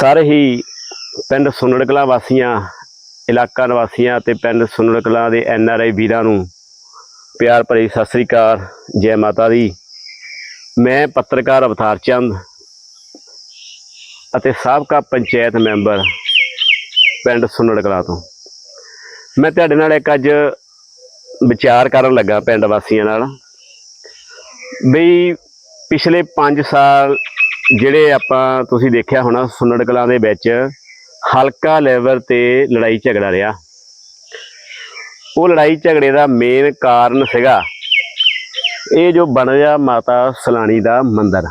ਸਾਰੇ ਹੀ ਪਿੰਡ ਸੁਨੜ ਕਲਾਂ ਵਾਸੀਆਂ, ਇਲਾਕਾ ਨਿਵਾਸੀਆਂ ਤੇ ਪਿੰਡ ਸੁਨੜ ਕਲਾਂ ਦੇ ਐਨ ਆਰ ਆਈ ਵੀਰਾਂ ਨੂੰ ਪਿਆਰ ਭਰੀ ਸਤਿ ਸ੍ਰੀ ਅਕਾਲ, ਜੈ ਮਾਤਾ ਦੀ। ਮੈਂ ਪੱਤਰਕਾਰ ਅਵਤਾਰ ਚੰਦ ਅਤੇ ਸਾਬਕਾ ਪੰਚਾਇਤ ਮੈਂਬਰ ਪਿੰਡ ਸੁਨੜ ਕਲਾਂ ਤੋਂ। ਮੈਂ ਤੁਹਾਡੇ ਨਾਲ ਇੱਕ ਅੱਜ ਵਿਚਾਰ ਕਰਨ ਲੱਗਾ ਪਿੰਡ ਵਾਸੀਆਂ ਨਾਲ ਬਈ ਪਿਛਲੇ 5 ਸਾਲ ਜਿਹੜੇ ਆਪਾਂ ਤੁਸੀਂ ਦੇਖਿਆ ਹੋਣਾ ਸੁਨੜ ਕਲਾਂ ਦੇ ਵਿੱਚ, ਹਲਕਾ ਲੈਵਲ ਤੇ ਲੜਾਈ ਝਗੜਾ ਰਿਹਾ। ਉਹ ਲੜਾਈ ਝਗੜੇ ਦਾ ਮੇਨ ਕਾਰਨ ਸੀਗਾ ਇਹ ਜੋ ਬਣ ਗਿਆ ਮਾਤਾ ਸਲਾਣੀ ਦਾ ਮੰਦਿਰ।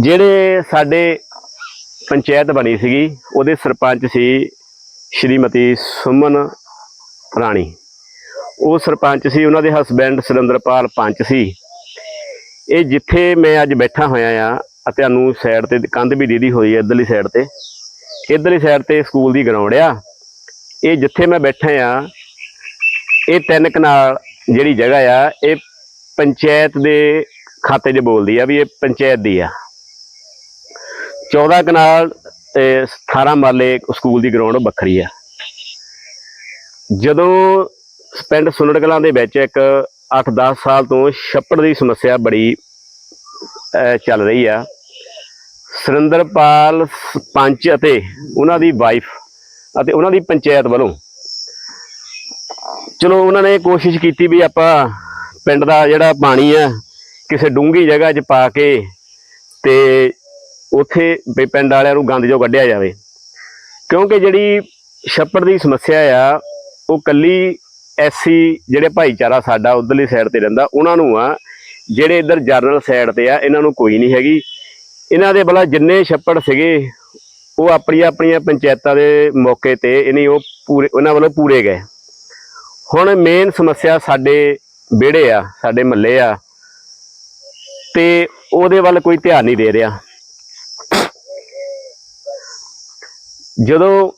ਜਿਹੜੇ ਸਾਡੇ ਪੰਚਾਇਤ ਬਣੀ ਸੀਗੀ, ਉਹਦੇ ਸਰਪੰਚ ਸੀ ਸ਼੍ਰੀਮਤੀ ਸੁਮਨ ਰਾਣੀ। ਉਹ ਸਰਪੰਚ ਸੀ, ਉਹਨਾਂ ਦੇ ਹਸਬੈਂਡ ਸੁਰਿੰਦਰਪਾਲ ਪੰਚ ਸੀ। ਇਹ ਜਿੱਥੇ ਮੈਂ ਅੱਜ ਬੈਠਾ ਹੋਇਆ ਆ ਤੁਹਾਨੂੰ ਸਾਈਡ ਤੇ ਕੰਧ ਵੀ ਦੀਦੀ ਹੋਈ ਹੈ ਇਧਰਲੀ ਸਾਈਡ ਤੇ। ਇਧਰਲੀ ਸਾਈਡ ਤੇ ਸਕੂਲ ਦੀ ਗਰਾਊਂਡ ਆ। ਇਹ ਜਿੱਥੇ ਮੈਂ ਬੈਠਾ ਆ, ਇਹ ਤਿੰਨ ਕਨਾਲ ਜਿਹੜੀ ਜਗ੍ਹਾ ਆ, ਇਹ ਪੰਚਾਇਤ ਦੇ ਖਾਤੇ 'ਚ ਬੋਲਦੀ ਆ ਵੀ ਇਹ ਪੰਚਾਇਤ ਦੀ ਆ। 14 ਕਨਾਲ ਤੇ 18 ਮਾਲੇ ਸਕੂਲ ਦੀ ਗਰਾਊਂਡ ਵੱਖਰੀ ਆ। ਜਦੋਂ ਪਿੰਡ ਸੁਨੜਕਲਾਂ ਦੇ ਵਿੱਚ ਇੱਕ 8-10 ਸਾਲ ਤੋਂ ਛੱਪੜ ਦੀ ਸਮੱਸਿਆ ਬੜੀ ਚੱਲ ਰਹੀ ਆ। ਸੁਰਿੰਦਰਪਾਲ ਸ- ਪੰਚ ਅਤੇ ਉਹਨਾਂ ਦੀ ਵਾਈਫ ਅਤੇ ਉਹਨਾਂ ਦੀ ਪੰਚਾਇਤ ਵੱਲੋਂ ਚਲੋ ਉਹਨਾਂ ਨੇ ਕੋਸ਼ਿਸ਼ ਕੀਤੀ ਵੀ ਆਪਾਂ ਪਿੰਡ ਦਾ ਜਿਹੜਾ ਪਾਣੀ ਆ, ਕਿਸੇ ਡੂੰਘੀ ਜਗ੍ਹਾ 'ਚ ਪਾ ਕੇ ਤੇ ਉੱਥੇ ਵੀ ਪਿੰਡ ਵਾਲਿਆਂ ਨੂੰ ਗੰਦ ਜੋ ਕੱਢਿਆ ਜਾਵੇ। ਕਿਉਂਕਿ ਜਿਹੜੀ ਛੱਪੜ ਦੀ ਸਮੱਸਿਆ ਆ, ਉਹ ਕੱਲੀ ਐਸੀ ਜਿਹੜੇ ਭਾਈਚਾਰਾ ਸਾਡਾ ਉਧਰਲੀ ਸਾਈਡ ਤੇ ਰਹਿੰਦਾ, ਉਹਨਾਂ ਨੂੰ ਆ, ਜਿਹੜੇ ਇੱਧਰ ਜਰਨਲ ਸਾਈਡ ਤੇ ਆ, ਇਹਨਾਂ ਨੂੰ ਕੋਈ ਨਹੀਂ ਹੈਗੀ। ਇਹਨਾਂ ਦੇ ਬਲਾ ਜਿੰਨੇ ਛੱਪੜ ਸੀਗੇ, ਉਹ ਆਪਣੀਆਂ ਆਪਣੀਆਂ ਪੰਚਾਇਤਾਂ ਦੇ ਮੌਕੇ ਤੇ ਇਹਨੇ ਉਹ ਪੂਰੇ, ਉਹਨਾਂ ਵੱਲੋਂ ਪੂਰੇ ਗਏ। ਹੁਣ ਮੇਨ ਸਮੱਸਿਆ ਸਾਡੇ ਵਿਹੜੇ ਆ, ਸਾਡੇ ਮਹੱਲੇ ਆ, ਤੇ ਉਹਦੇ ਵੱਲ ਕੋਈ ਧਿਆਨ ਨਹੀਂ ਦੇ ਰਿਹਾ। ਜਦੋਂ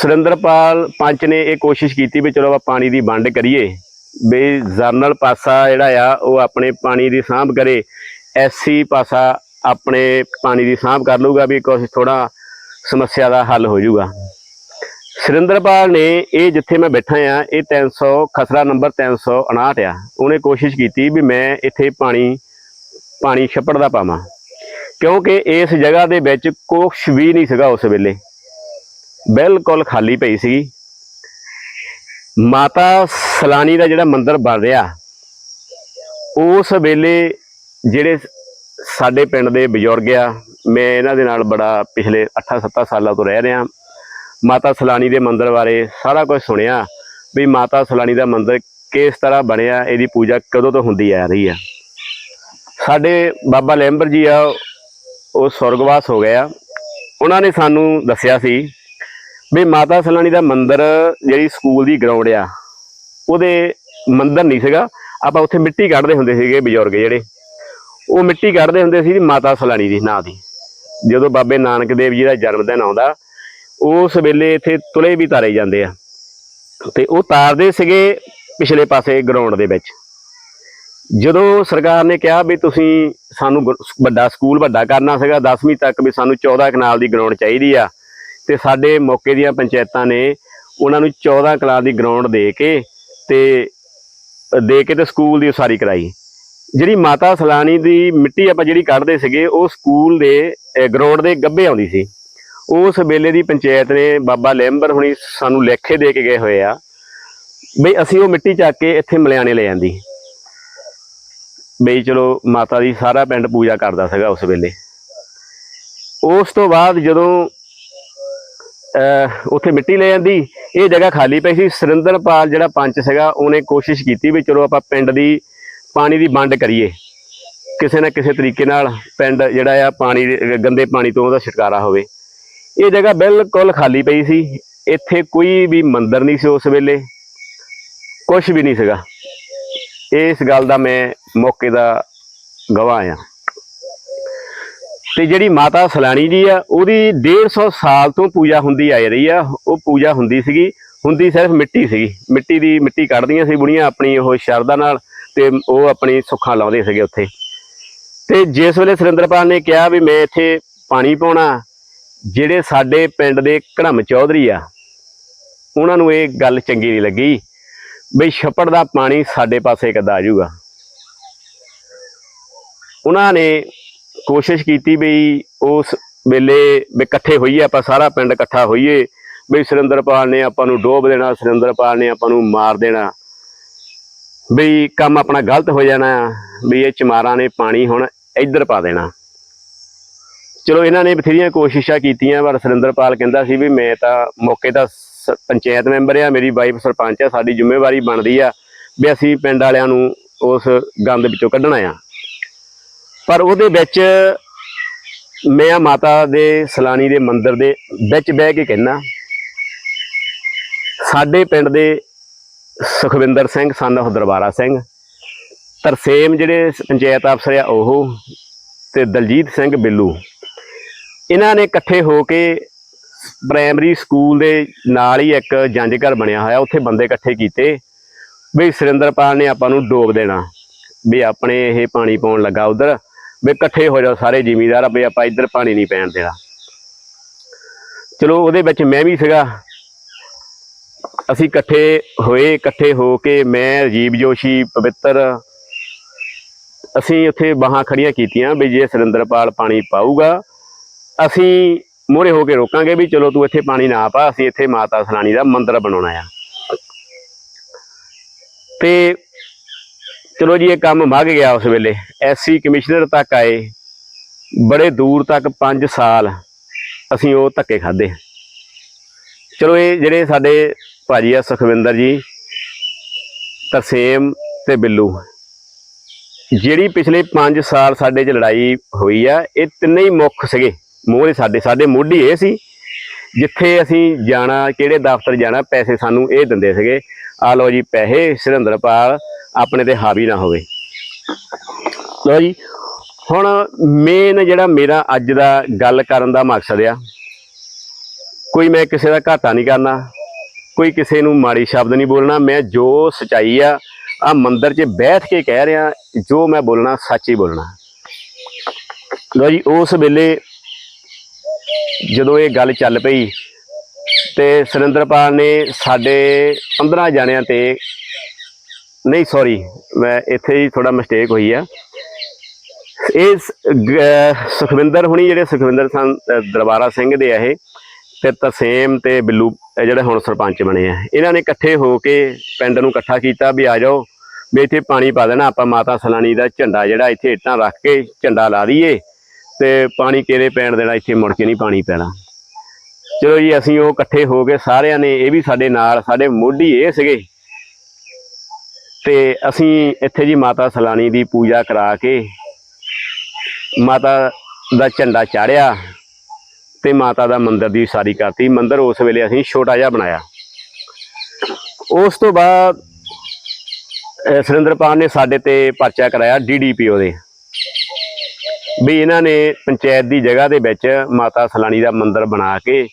ਸੁਰਿੰਦਰਪਾਲ ਪੰਚ ਨੇ ਇਹ ਕੋਸ਼ਿਸ਼ ਕੀਤੀ ਵੀ ਚਲੋ ਆਪਾਂ ਪਾਣੀ ਦੀ ਵੰਡ ਕਰੀਏ, ਵੀ ਜਰਨਲ ਪਾਸਾ ਜਿਹੜਾ ਆ, ਉਹ ਆਪਣੇ ਪਾਣੀ ਦੀ ਸਾਂਭ ਕਰੇ। ਐਸਸੀ ਪਾਸਾ ਆਪਣੇ ਪਾਣੀ ਦੀ ਸਾਂਭ ਕਰ ਲੂਗਾ ਵੀ ਕੁਛ ਥੋੜਾ ਸਮੱਸਿਆ ਦਾ ਹੱਲ ਹੋ ਜਾਊਗਾ। ਸੁਰਿੰਦਰਪਾਲ ਨੇ ਇਹ ਜਿੱਥੇ ਮੈਂ ਬੈਠਾ ਆ, ਇਹ 300 ਖਸਰਾ ਨੰਬਰ 359 ਆ। ਉਹਨੇ ਕੋਸ਼ਿਸ਼ ਕੀਤੀ ਵੀ ਮੈਂ ਇੱਥੇ ਪਾਣੀ ਪਾਣੀ ਛੱਪੜ ਦਾ ਪਾਵਾਂ। ਕਿਉਂਕਿ ਇਸ ਜਗ੍ਹਾ ਦੇ ਵਿੱਚ ਕੁਛ ਵੀ ਨਹੀਂ ਸੀਗਾ ਉਸ ਵੇਲੇ। ਬਿਲਕੁਲ ਖਾਲੀ ਪਈ ਸੀਗੀ। ਮਾਤਾ ਸਲਾਨੀ ਦਾ ਜਿਹੜਾ ਮੰਦਿਰ ਬਣ ਰਿਹਾ, ਉਸ ਵੇਲੇ ਜਿਹੜੇ ਸਾਡੇ ਪਿੰਡ ਦੇ ਬਜ਼ੁਰਗ ਆ, ਮੈਂ ਇਹਨਾਂ ਦੇ ਨਾਲ ਬੜਾ ਪਿਛਲੇ 8-7 ਸਾਲਾਂ ਤੋਂ ਰਹਿ ਰਿਹਾ। ਮਾਤਾ ਸਲਾਨੀ ਦੇ ਮੰਦਿਰ ਬਾਰੇ ਸਾਰਾ ਕੁਝ ਸੁਣਿਆ ਵੀ ਮਾਤਾ ਸਲਾਨੀ ਦਾ ਮੰਦਿਰ ਕਿਸ ਤਰ੍ਹਾਂ ਬਣਿਆ, ਇਹਦੀ ਪੂਜਾ ਕਦੋਂ ਤੋਂ ਹੁੰਦੀ ਆ ਰਹੀ ਆ। ਸਾਡੇ ਬਾਬਾ ਲੈਂਬਰ ਜੀ ਆ, ਉਹ ਸੁਰਗਵਾਸ ਹੋ ਗਏ ਆ। ਉਹਨਾਂ ਨੇ ਸਾਨੂੰ ਦੱਸਿਆ ਸੀ ਵੀ ਮਾਤਾ ਸਲਾਨੀ ਦਾ ਮੰਦਿਰ ਜਿਹੜੀ ਸਕੂਲ ਦੀ ਗਰਾਊਂਡ ਆ, ਉਹਦੇ ਮੰਦਿਰ ਨਹੀਂ ਸੀਗਾ। ਆਪਾਂ ਉੱਥੇ ਮਿੱਟੀ ਕੱਢਦੇ ਹੁੰਦੇ ਸੀਗੇ ਬਜ਼ੁਰਗ ਜਿਹੜੇ। ਉਹ ਮਿੱਟੀ ਕੱਢਦੇ ਹੁੰਦੇ ਸੀ ਮਾਤਾ ਸਲਾਨੀ ਦੀ, ਨਾਂ ਦੀ। ਜਦੋਂ ਬਾਬੇ ਨਾਨਕ ਦੇਵ ਜੀ ਦਾ ਜਨਮ ਦਿਨ ਆਉਂਦਾ, ਉਸ ਵੇਲੇ ਇੱਥੇ ਤੁਲੇ ਵੀ ਤਾਰੇ ਜਾਂਦੇ ਆ। ਤੇ ਉਹ ਤਾਰਦੇ ਸੀਗੇ ਪਿਛਲੇ ਪਾਸੇ ਗਰਾਊਂਡ ਦੇ ਵਿੱਚ। ਜਦੋਂ ਸਰਕਾਰ ਨੇ ਕਿਹਾ ਵੀ ਤੁਸੀਂ ਸਾਨੂੰ ਗੁ- ਵੱਡਾ ਸਕੂਲ ਵੱਡਾ ਕਰਨਾ ਸੀਗਾ 10ਵੀਂ ਤੱਕ ਵੀ ਸਾਨੂੰ 14 ਕਨਾਲ ਦੀ ਗਰਾਊਂਡ ਚਾਹੀਦੀ ਆ ਤੇ ਸਾਡੇ ਮੌਕੇ ਦੀਆਂ ਪੰਚਾਇਤਾਂ ਨੇ ਉਹਨਾਂ ਨੂੰ 14 ਕਨਾਲ ਦੀ ਗਰਾਊਂਡ ਦੇ ਕੇ ਤੇ ਦੇ ਕੇ ਤੇ ਸਕੂਲ ਦੀ ਉਸਾਰੀ ਕਰਾਈ। ਜਿਹੜੀ ਮਾਤਾ ਸਲਾਨੀ ਦੀ ਮਿੱਟੀ ਆਪਾਂ ਜਿਹੜੀ ਕੱਢਦੇ ਸੀਗੇ, ਉਹ ਸਕੂਲ ਦੇ ਗਰਾਊਂਡ ਦੇ ਗੱਬੇ ਆਉਂਦੀ ਸੀ। ਉਸ ਵੇਲੇ ਦੀ ਪੰਚਾਇਤ ਨੇ ਬਾਬਾ ਲੈਂਬਰ ਹੁਣੀ ਸਾਨੂੰ ਲੇਖੇ ਦੇ ਕੇ ਗਏ ਹੋਏ ਆ ਬਈ ਅਸੀਂ ਉਹ ਮਿੱਟੀ ਚੱਕ ਕੇ ਇੱਥੇ ਮਲਿਆਣੇ ਲੈ ਜਾਂਦੀ ਬਈ ਚਲੋ ਮਾਤਾ ਦੀ ਸਾਰਾ ਪਿੰਡ ਪੂਜਾ ਕਰਦਾ ਸੀਗਾ ਉਸ ਵੇਲੇ। ਉਸ ਤੋਂ ਬਾਅਦ ਜਦੋਂ ਉੱਥੇ ਮਿੱਟੀ ਲੈ ਜਾਂਦੀ। ਇਹ ਜਗ੍ਹਾ ਖਾਲੀ ਪਈ ਸੀ। ਸੁਰਿੰਦਰਪਾਲ ਜਿਹੜਾ ਪੰਚ ਸੀਗਾ, ਉਹਨੇ ਕੋਸ਼ਿਸ਼ ਕੀਤੀ ਵੀ ਚਲੋ ਆਪਾਂ ਪਿੰਡ ਦੀ ਪਾਣੀ ਦੀ ਵੰਡ ਕਰੀਏ। ਕਿਸੇ ਨਾ ਕਿਸੇ ਤਰੀਕੇ ਨਾਲ ਪਿੰਡ ਜਿਹੜਾ ਆ, ਪਾਣੀ, ਗੰਦੇ ਪਾਣੀ ਤੋਂ ਉਹਦਾ ਛੁਟਕਾਰਾ ਹੋਵੇ। ਇਹ ਜਗ੍ਹਾ ਬਿਲਕੁਲ ਖਾਲੀ ਪਈ ਸੀ। ਇੱਥੇ ਕੋਈ ਵੀ ਮੰਦਰ ਨਹੀਂ ਸੀ ਉਸ ਵੇਲੇ। ਕੁਝ ਵੀ ਨਹੀਂ ਸੀਗਾ। ਇਸ ਗੱਲ ਦਾ ਮੈਂ ਮੌਕੇ ਦਾ ਗਵਾਹ ਆ ਤੇ ਜਿਹੜੀ ਮਾਤਾ ਸਲਾਣੀ ਜੀ ਆ, ਉਹਦੀ 150 ਸਾਲ ਤੋਂ ਪੂਜਾ ਹੁੰਦੀ ਆ ਰਹੀ ਆ, ਉਹ ਪੂਜਾ ਹੁੰਦੀ ਸੀਗੀ, ਹੁੰਦੀ ਸਿਰਫ ਮਿੱਟੀ ਸੀਗੀ, ਮਿੱਟੀ ਦੀ ਮਿੱਟੀ ਕੱਢਦੀਆਂ ਸੀ ਬੁੜੀਆਂ ਆਪਣੀ ਉਹ ਸ਼ਰਧਾ ਨਾਲ ਤੇ ਉਹ ਆਪਣੀ ਸੁੱਖਾਂ ਲਾਉਂਦੇ ਸੀਗੇ ਉੱਥੇ। ਤੇ ਜਿਸ ਵੇਲੇ ਸੁਰਿੰਦਰਪਾਲ ਨੇ ਕਿਹਾ ਵੀ ਮੈਂ ਇੱਥੇ ਪਾਣੀ ਪਾਉਣਾ, ਜਿਹੜੇ ਸਾਡੇ ਪਿੰਡ ਦੇ ਘੜਮ ਚੌਧਰੀ ਆ, ਉਹਨਾਂ ਨੂੰ ਇਹ ਗੱਲ ਚੰਗੀ ਨਹੀਂ ਲੱਗੀ, ਬਈ ਛੱਪੜ ਦਾ ਪਾਣੀ ਸਾਡੇ ਪਾਸੇ ਕਿੱਦਾਂ ਆ ਜਾਊਗਾ? ਉਹਨਾਂ ਨੇ ਕੋਸ਼ਿਸ਼ ਕੀਤੀ ਬਈ ਉਸ ਵੇਲੇ ਵੀ ਇਕੱਠੇ ਹੋਈਏ, ਆਪਾਂ ਸਾਰਾ ਪਿੰਡ ਇਕੱਠਾ ਹੋਈਏ, ਬਈ ਸੁਰਿੰਦਰਪਾਲ ਨੇ ਆਪਾਂ ਨੂੰ ਡੋਬ ਦੇਣਾ ਸੁਰਿੰਦਰਪਾਲ ਨੇ ਆਪਾਂ ਨੂੰ ਮਾਰ ਦੇਣਾ। ਬਈ ਕੰਮ ਆਪਣਾ ਗਲਤ ਹੋ ਜਾਣਾ, ਬਈ ਇਹ ਚਮਾਰਾਂ ਨੇ ਪਾਣੀ ਹੁਣ ਇੱਧਰ ਪਾ ਦੇਣਾ। ਚਲੋ ਇਹਨਾਂ ਨੇ ਬਥੇਰੀਆਂ ਕੋਸ਼ਿਸ਼ਾਂ ਕੀਤੀਆਂ, ਪਰ ਸੁਰਿੰਦਰਪਾਲ ਕਹਿੰਦਾ ਸੀ ਵੀ ਮੈਂ ਤਾਂ ਮੌਕੇ ਦਾ ਸ- ਪੰਚਾਇਤ ਮੈਂਬਰ ਆ, ਮੇਰੀ ਵਾਈਫ ਸਰਪੰਚ ਆ, ਸਾਡੀ ਜ਼ਿੰਮੇਵਾਰੀ ਬਣਦੀ ਆ ਵੀ ਅਸੀਂ ਪਿੰਡ ਵਾਲਿਆਂ ਨੂੰ ਉਸ ਗੰਦ ਵਿੱਚੋਂ ਕੱਢਣਾ ਆ। ਪਰ ਉਹਦੇ ਵਿੱਚ ਮੈਂ ਮਾਤਾ ਦੇ ਸਲਾਣੀ ਦੇ ਮੰਦਿਰ ਦੇ ਵਿੱਚ ਬਹਿ ਕੇ ਕਹਿੰਦਾ, ਸਾਡੇ ਪਿੰਡ ਦੇ ਸੁਖਵਿੰਦਰ ਸਿੰਘ ਸਨ of ਦਰਬਾਰਾ ਸਿੰਘ ਤਰਸੇਮ ਜਿਹੜੇ ਪੰਚਾਇਤ ਅਫਸਰ ਆ ਉਹ ਤੇ ਦਲਜੀਤ ਸਿੰਘ ਬਿੱਲੂ, ਇਹਨਾਂ ਨੇ ਇਕੱਠੇ ਹੋ ਕੇ ਪ੍ਰਾਇਮਰੀ ਸਕੂਲ ਦੇ ਨਾਲ ਹੀ ਇੱਕ ਜੰਜ ਘਰ ਬਣਿਆ ਹੋਇਆ, ਉੱਥੇ ਬੰਦੇ ਇਕੱਠੇ ਕੀਤੇ, ਵੀ ਸੁਰਿੰਦਰਪਾਲ ਨੇ ਆਪਾਂ ਨੂੰ ਡੋਬ ਦੇਣਾ, ਵੀ ਆਪਣੇ ਇਹ ਪਾਣੀ ਪਾਉਣ ਲੱਗਾ ਉਧਰ ਵੀ ਇਕੱਠੇ ਹੋ ਜਾਓ ਸਾਰੇ ਜ਼ਿਮੀਦਾਰ, ਵੀ ਆਪਾਂ ਇੱਧਰ ਪਾਣੀ ਨਹੀਂ ਪੈਣ ਦੇਣਾ। ਚਲੋ ਉਹਦੇ ਵਿੱਚ ਮੈਂ ਵੀ ਸੀਗਾ। ਅਸੀਂ ਇਕੱਠੇ ਹੋਏ, ਇਕੱਠੇ ਹੋ ਕੇ ਮੈਂ, ਰਾਜੀਵ ਜੋਸ਼ੀ, ਪਵਿੱਤਰ, ਅਸੀਂ ਉੱਥੇ ਬਾਹਾਂ ਖੜੀਆਂ ਕੀਤੀਆਂ ਵੀ ਜੇ ਸੁਰਿੰਦਰਪਾਲ ਪਾਣੀ ਪਾਊਗਾ, ਅਸੀਂ ਮੋਹਰੇ ਹੋ ਕੇ ਰੋਕਾਂਗੇ ਵੀ ਚਲੋ ਤੂੰ ਇੱਥੇ ਪਾਣੀ ਨਾ ਪਾ, ਅਸੀਂ ਇੱਥੇ ਮਾਤਾ ਸਲਾਣੀ ਦਾ ਮੰਦਿਰ ਬਣਾਉਣਾ ਆ। ਤੇ ਚਲੋ ਜੀ, ਇਹ ਕੰਮ ਮੱਗ ਗਿਆ ਉਸ ਵੇਲੇ। ਐਸਸੀ ਕਮਿਸ਼ਨਰ ਤੱਕ ਆਏ। ਬੜੇ ਦੂਰ ਤੱਕ 5 ਸਾਲ ਅਸੀਂ ਉਹ ਧੱਕੇ ਖਾਦੇ ਚਲੋ, ਇਹ ਜਿਹੜੇ ਸਾਡੇ ਭਾਜੀ ਆ, ਸੁਖਵਿੰਦਰ ਜੀ, ਤਰਸੇਮ ਤੇ ਬਿੱਲੂ, ਜਿਹੜੀ ਪਿਛਲੇ 5 ਸਾਲ ਸਾਡੇ 'ਚ ਲੜਾਈ ਹੋਈ ਆ, ਇਹ ਤਿੰਨੇ ਹੀ ਮੁੱਖ ਸੀਗੇ। ਮੋਹਰੇ ਸਾਡੇ ਸਾਡੇ ਮੋਢੀ ਇਹ ਸੀ, ਜਿੱਥੇ ਅਸੀਂ ਜਾਣਾ, ਕਿਹੜੇ ਦਫ਼ਤਰ ਜਾਣਾ, ਪੈਸੇ ਸਾਨੂੰ ਇਹ ਦਿੰਦੇ ਸੀਗੇ। ਆ ਲਓ ਜੀ, ਪੈਸੇ, ਸੁਰਿੰਦਰਪਾਲ ਆਪਣੇ ਤੇ ਹਾਵੀ ਨਾ ਹੋਵੇ। ਲਓ ਜੀ, ਹੁਣ ਮੇਨ ਜਿਹੜਾ ਮੇਰਾ ਅੱਜ ਦਾ ਗੱਲ ਕਰਨ ਦਾ ਮਕਸਦ ਆ, ਕੋਈ ਮੈਂ ਕਿਸੇ ਦਾ ਘਾਟਾ ਨਹੀਂ ਕਰਨਾ, ਕੋਈ ਕਿਸੇ ਨੂੰ ਮਾੜੀ ਸ਼ਬਦ ਨਹੀਂ ਬੋਲਣਾ, ਮੈਂ ਜੋ ਸਚਾਈ ਆ ਆ ਮੰਦਿਰ 'ਚ ਬੈਠ ਕੇ ਕਹਿ ਰਿਹਾ, ਜੋ ਮੈਂ ਬੋਲਣਾ, ਸੱਚ ਹੀ ਬੋਲਣਾ। ਲੋ ਜੀ, ਉਸ ਵੇਲੇ ਜਦੋਂ ਇਹ ਗੱਲ ਚੱਲ ਪਈ ਤੇ ਸੁਰਿੰਦਰਪਾਲ ਨੇ ਸਾਡੇ 15 ਜਣਿਆਂ ਤੇ ਨਹੀਂ ਸੌਰੀ ਮੈਂ ਇੱਥੇ ਹੀ ਥੋੜਾ ਮਿਸਟੇਕ ਹੋਈ ਆ। ਇਹ ਗ- ਸੁਖਵਿੰਦਰ ਹੁਣੀ ਜਿਹੜੇ ਸੁਖਵਿੰਦਰ ਸੰ ਦਰਬਾਰਾ ਸਿੰਘ ਦੇ ਆ ਇਹ, ਤੇ ਤਸੀਮ ਤੇ ਬਿੱਲੂ ਜਿਹੜੇ ਹੁਣ ਸਰਪੰਚ ਬਣੇ ਆ। ਇਹਨਾਂ ਨੇ ਇਕੱਠੇ ਹੋ ਕੇ ਪਿੰਡ ਨੂੰ ਇਕੱਠਾ ਕੀਤਾ ਵੀ ਆ ਜਾਓ, ਵੀ ਇੱਥੇ ਪਾਣੀ ਪਾ ਦੇਣਾ, ਆਪਾਂ ਮਾਤਾ ਸਲਾਣੀ ਦਾ ਝੰਡਾ ਜਿਹੜਾ ਇੱਥੇ ਇੱਟਾਂ ਰੱਖ ਕੇ ਝੰਡਾ ਲਾ ਦਈਏ, ਤੇ ਪਾਣੀ ਕਿਹੜੇ ਪੈਣ ਦੇਣਾ, ਇੱਥੇ ਮੁੜ ਕੇ ਨਹੀਂ ਪਾਣੀ ਪੈਣਾ। ਚਲੋ ਜੀ, ਅਸੀਂ ਉਹ ਇਕੱਠੇ ਹੋ ਕੇ ਸਾਰਿਆਂ ਨੇ, ਇਹ ਵੀ ਸਾਡੇ ਨਾਲ, ਸਾਡੇ ਮੋਢੀ ਇਹ ਸੀਗੇ। ਤੇ ਅਸੀਂ ਇੱਥੇ ਜੀ ਮਾਤਾ ਸਲਾਣੀ ਦੀ ਪੂਜਾ ਕਰਾ ਕੇ ਮਾਤਾ ਦਾ ਝੰਡਾ ਚਾੜਿਆ ਤੇ ਮਾਤਾ ਦਾ ਮੰਦਿਰ ਦੀ ਉਸਾਰੀ ਕਰਤੀ। ਮੰਦਿਰ ਉਸ ਵੇਲੇ ਅਸੀਂ ਛੋਟਾ ਜਿਹਾ ਬਣਾਇਆ। ਉਸ ਤੋਂ ਬਾਅਦ ਸੁਰਿੰਦਰਪਾਲ ਨੇ ਸਾਡੇ ਤੇ ਪਰਚਾ ਕਰਾਇਆ ਡੀਡੀਪੀਓ ਦੇ। ਵੀ ਇਹਨਾਂ ਨੇ ਪੰਚਾਇਤ ਦੀ ਜਗ੍ਹਾ ਦੇ ਵਿੱਚ ਮਾਤਾ ਸਲਾਣੀ ਦਾ ਮੰਦਿਰ ਬਣਾ ਕੇ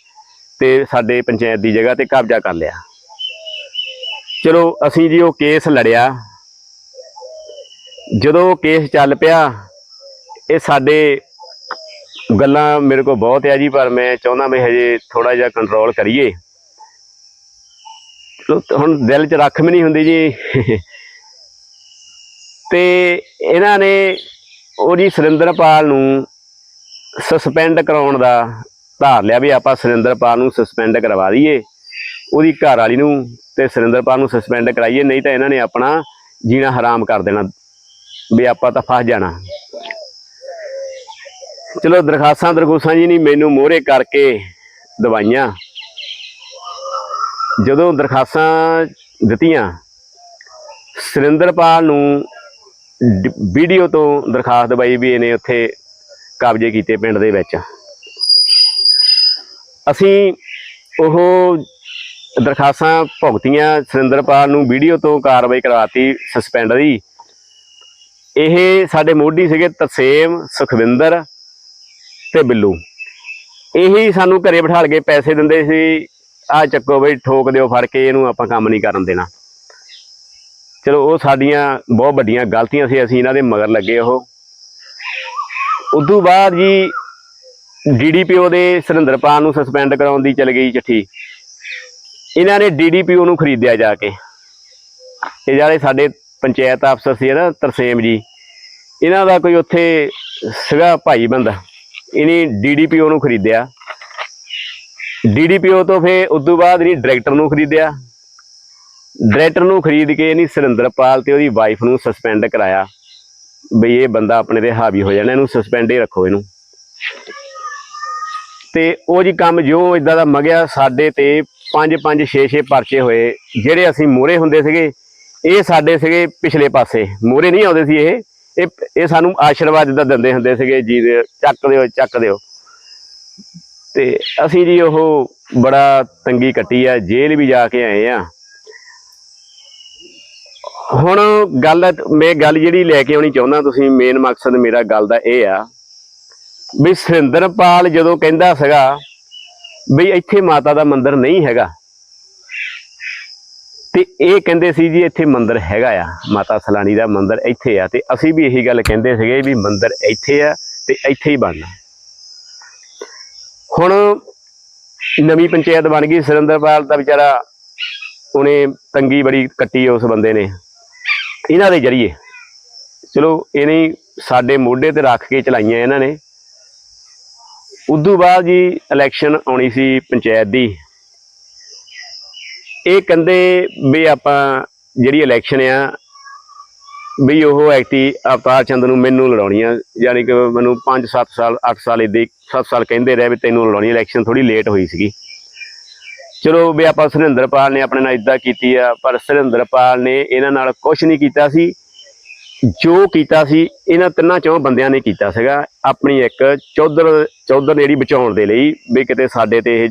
ਤੇ ਸਾਡੇ ਪੰਚਾਇਤ ਦੀ ਜਗ੍ਹਾ ਤੇ ਕਬਜ਼ਾ ਕਰ ਲਿਆ। ਚਲੋ ਅਸੀਂ ਜੀ ਉਹ ਕੇਸ ਲੜਿਆ। ਜਦੋਂ ਉਹ ਕੇਸ ਚੱਲ ਪਿਆ, ਇਹ ਸਾਡੇ ਗੱਲਾਂ ਮੇਰੇ ਕੋਲ ਬਹੁਤ ਆ ਜੀ, ਪਰ ਮੈਂ ਚਾਹੁੰਦਾ ਵੀ ਹਜੇ ਥੋੜਾ ਜਿਹਾ ਕੰਟਰੋਲ ਕਰੀਏ। ਹੁਣ ਦਿਲ 'ਚ ਰੱਖ ਵੀ ਨਹੀਂ ਹੁੰਦੀ ਜੀ। ਤੇ ਇਹਨਾਂ ਨੇ ਉਹ ਜੀ ਸੁਰਿੰਦਰਪਾਲ ਨੂੰ ਸਸਪੈਂਡ ਕਰਾਉਣ ਦਾ ਧਾਰ ਲਿਆ ਵੀ ਆਪਾਂ ਸੁਰਿੰਦਰਪਾਲ ਨੂੰ ਸਸਪੈਂਡ ਕਰਵਾ ਦਈਏ। ਉਹਦੀ ਘਰ ਵਾਲੀ ਨੂੰ ਤੇ ਸੁਰਿੰਦਰਪਾਲ ਨੂੰ ਸਸਪੈਂਡ ਕਰਾਈਏ, ਨਹੀਂ ਤਾਂ ਇਹਨਾਂ ਨੇ ਆਪਣਾ ਜੀਣਾ ਹਰਾਮ ਕਰ ਦੇਣਾ ਵੀ ਆਪਾਂ ਤਾਂ ਫਸ ਜਾਣਾ। ਚਲੋ ਦਰਖਾਸਤਾਂ, ਦਰਖੂਸਾਂ ਜੀ ਨਹੀਂ, ਮੈਨੂੰ ਮੋਹਰੇ ਕਰਕੇ ਦਵਾਈਆਂ। ਜਦੋਂ ਦਰਖਾਸਤਾਂ ਦਿੱਤੀਆਂ, ਸੁਰਿੰਦਰਪਾਲ ਨੂੰ ਵੀਡੀਓ ਤੋਂ ਦਰਖਾਸਤ ਦਵਾਈ ਵੀ ਇਹਨੇ ਉੱਥੇ ਕਬਜ਼ੇ ਕੀਤੇ ਪਿੰਡ ਦੇ ਵਿੱਚ। ਅਸੀਂ ਉਹ ਦਰਖਾਸਤਾਂ ਭੁਗਤੀਆਂ, ਸੁਰਿੰਦਰਪਾਲ ਨੂੰ ਵੀਡੀਓ ਤੋਂ ਕਾਰਵਾਈ ਕਰਵਾਤੀ ਸਸਪੈਂਡ ਦੀ। ਇਹ ਸਾਡੇ ਮੋਢੀ ਸੀਗੇ ਤਸੇਮ ਸੁਖਵਿੰਦਰ ਤੇ ਬਿੱਲੂ। ਇਹੀ ਸਾਨੂੰ ਘਰੇ ਬਿਠਾਲ ਕੇ ਪੈਸੇ ਦਿੰਦੇ ਸੀ ਆ ਚੱਕੋ ਬਈ, ਠੋਕ ਦਿਓ ਫੜ ਕੇ, ਇਹਨੂੰ ਆਪਾਂ ਕੰਮ ਨਹੀਂ ਕਰਨ ਦੇਣਾ। ਚਲੋ, ਉਹ ਸਾਡੀਆਂ ਬਹੁਤ ਵੱਡੀਆਂ ਗਲਤੀਆਂ ਸੀ, ਅਸੀਂ ਇਹਨਾਂ ਦੇ ਮਗਰ ਲੱਗੇ ਉਹ। ਉਦੋਂ ਬਾਅਦ ਜੀ ਡੀਡੀਪੀਓ ਦੇ ਸੁਰਿੰਦਰਪਾਲ ਨੂੰ ਸਸਪੈਂਡ ਕਰਾਉਣ ਦੀ ਚਲ ਗਈ ਚਿੱਠੀ। ਇਹਨਾਂ ਨੇ ਡੀਡੀਪੀਓ ਨੂੰ ਖਰੀਦਿਆ ਜਾ ਕੇ। ਇਹ ਜਿਹੜੇ ਸਾਡੇ ਪੰਚਾਇਤ ਅਫਸਰ ਸੀ ਨਾ, ਤਰਸੇਮ ਜੀ, ਇਹਨਾਂ ਦਾ ਕੋਈ ਉੱਥੇ ਸੀਗਾ ਭਾਈ ਬੰਦਾ ਇਹਨੇ ਡੀਡੀਪੀਓ ਨੂੰ ਖਰੀਦਿਆ। ਡੀਡੀਪੀਓ ਤੋਂ ਫੇ ਤੋਂ ਬਾਅਦ ਇਹਨੇ ਡਾਇਰੈਕਟਰ ਨੂੰ ਖਰੀਦਿਆ। ਡਾਇਰੈਕਟਰ ਨੂੰ ਖਰੀਦ ਕੇ ਇਹਨੇ ਸੁਰਿੰਦਰਪਾਲ ਤੇ ਉਹਦੀ ਵਾਈਫ ਨੂੰ ਸਸਪੈਂਡ ਕਰਾਇਆ। ਬਈ ਇਹ ਬੰਦਾ ਆਪਣੇ ਤੇ ਹਾਵੀ ਹੋ ਜਾਣਾ, ਇਹਨੂੰ ਸਸਪੈਂਡ ਹੀ ਰੱਖੋ ਇਹਨੂੰ। ਤੇ ਉਹ ਜੀ ਕੰਮ ਜੋ ਇਦਾਂ ਦਾ ਮਗਿਆ, ਸਾਡੇ ਤੇ 5 5 6 6 ਪਰਚੇ ਹੋਏ, ਜਿਹੜੇ ਅਸੀਂ ਮੂਰੇ ਹੁੰਦੇ ਸੀਗੇ, ਇਹ ਸਾਡੇ ਸੀਗੇ ਪਿਛਲੇ ਪਾਸੇ। ਮੂਰੇ ਨਹੀਂ ਆਉਂਦੇ ਸੀ ਇਹ। ਇਹ ਇਹ ਸਾਨੂੰ ਆਸ਼ੀਰਵਾਦ ਦਾ ਦਿੰਦੇ ਹੁੰਦੇ ਸੀਗੇ ਜੀ ਚੱਕ ਦਿਓ ਚੱਕ ਦਿਓ। ਤੇ ਅਸੀਂ ਜੀ ਉਹ ਬੜਾ ਤੰਗੀ ਕੱਟੀ ਆ, ਜੇਲ੍ਹ ਵੀ ਜਾ ਕੇ ਆਏ ਆ। ਹੁਣ ਗੱਲ, ਮੈਂ ਗੱਲ ਜਿਹੜੀ ਲੈ ਕੇ ਆਉਣੀ ਚਾਹੁੰਦਾ ਤੁਸੀਂ ਮੇਨ ਮਕਸਦ ਮੇਰਾ ਗੱਲ ਦਾ ਇਹ ਆ, ਵੀ ਸੁਰਿੰਦਰਪਾਲ ਜਦੋਂ ਕਹਿੰਦਾ ਸੀਗਾ ਬਈ ਇੱਥੇ ਮਾਤਾ ਦਾ ਮੰਦਿਰ ਨਹੀਂ ਹੈਗਾ। ਤੇ ਇਹ ਕਹਿੰਦੇ ਸੀ ਜੀ ਇੱਥੇ ਮੰਦਿਰ ਹੈਗਾ ਆ, ਮਾਤਾ ਸਲਾਣੀ ਦਾ ਮੰਦਿਰ ਇੱਥੇ ਆ। ਤੇ ਅਸੀਂ ਵੀ ਇਹੀ ਗੱਲ ਕਹਿੰਦੇ ਸੀਗੇ ਵੀ ਮੰਦਿਰ ਇੱਥੇ ਆ ਤੇ ਇੱਥੇ ਹੀ ਬਣਨਾ। ਹੁਣ ਨਵੀਂ ਪੰਚਾਇਤ ਬਣ ਗਈ, ਸੁਰਿੰਦਰਪਾਲ ਦਾ ਵਿਚਾਰਾ ਉਹਨੇ ਤੰਗੀ ਬੜੀ ਕੱਟੀ ਉਸ ਬੰਦੇ ਨੇ। ਇਹਨਾਂ ਦੇ ਜਰੀਏ। ਚਲੋ, ਇਹਨੇ ਸਾਡੇ ਮੋਢੇ ਤੇ ਰੱਖ ਕੇ ਚਲਾਈਆਂ ਇਹਨਾਂ ਨੇ। ਉਦੋਂ ਬਾਅਦ ਜੀ ਇਲੈਕਸ਼ਨ ਆਉਣੀ ਸੀ ਪੰਚਾਇਤ ਦੀ। ਇਹ ਕਹਿੰਦੇ ਵੀ ਆਪਾਂ ਜਿਹੜੀ ਇਲੈਕਸ਼ਨ ਆ, ਵੀ ਉਹ ਐਕਟੀ ਅਵਤਾਰ ਚੰਦ ਨੂੰ ਮੈਨੂੰ ਲੜਾਉਣੀ ਆ। ਯਾਨੀ ਕਿ ਮੈਨੂੰ 5-7 ਸਾਲ 8 ਸਾਲ ਇਦਾਂ 7 ਸਾਲ ਕਹਿੰਦੇ ਰਹੇ ਵੀ ਤੈਨੂੰ ਲੜਾਉਣੀ ਇਲੈਕਸ਼ਨ ਥੋੜੀ ਲੇਟ ਹੋਈ ਸੀਗੀ। ਚਲੋ ਵੀ ਆਪਾਂ ਸੁਰਿੰਦਰਪਾਲ ਨੇ ਆਪਣੇ ਨਾਲ ਇਦਾਂ ਕੀਤੀ ਆ, ਪਰ ਸੁਰਿੰਦਰਪਾਲ ਨੇ ਇਹਨਾਂ ਨਾਲ ਕੁਝ ਨਹੀਂ ਕੀਤਾ ਸੀ। ਜੋ ਕੀਤਾ ਸੀ, ਇਹਨਾਂ ਤਿੰਨਾਂ ਚੋਂ ਬੰਦਿਆਂ ਨੇ ਕੀਤਾ ਸੀਗਾ। ਆਪਣੀ ਇੱਕ ਚੌਧਰ ਚੌਧਰ ਜਿਹੜੀ ਬਚਾਉਣ ਦੇ ਲਈ ਵੀ ਕਿਤੇ ਸਾਡੇ ਤੇ ਇਹ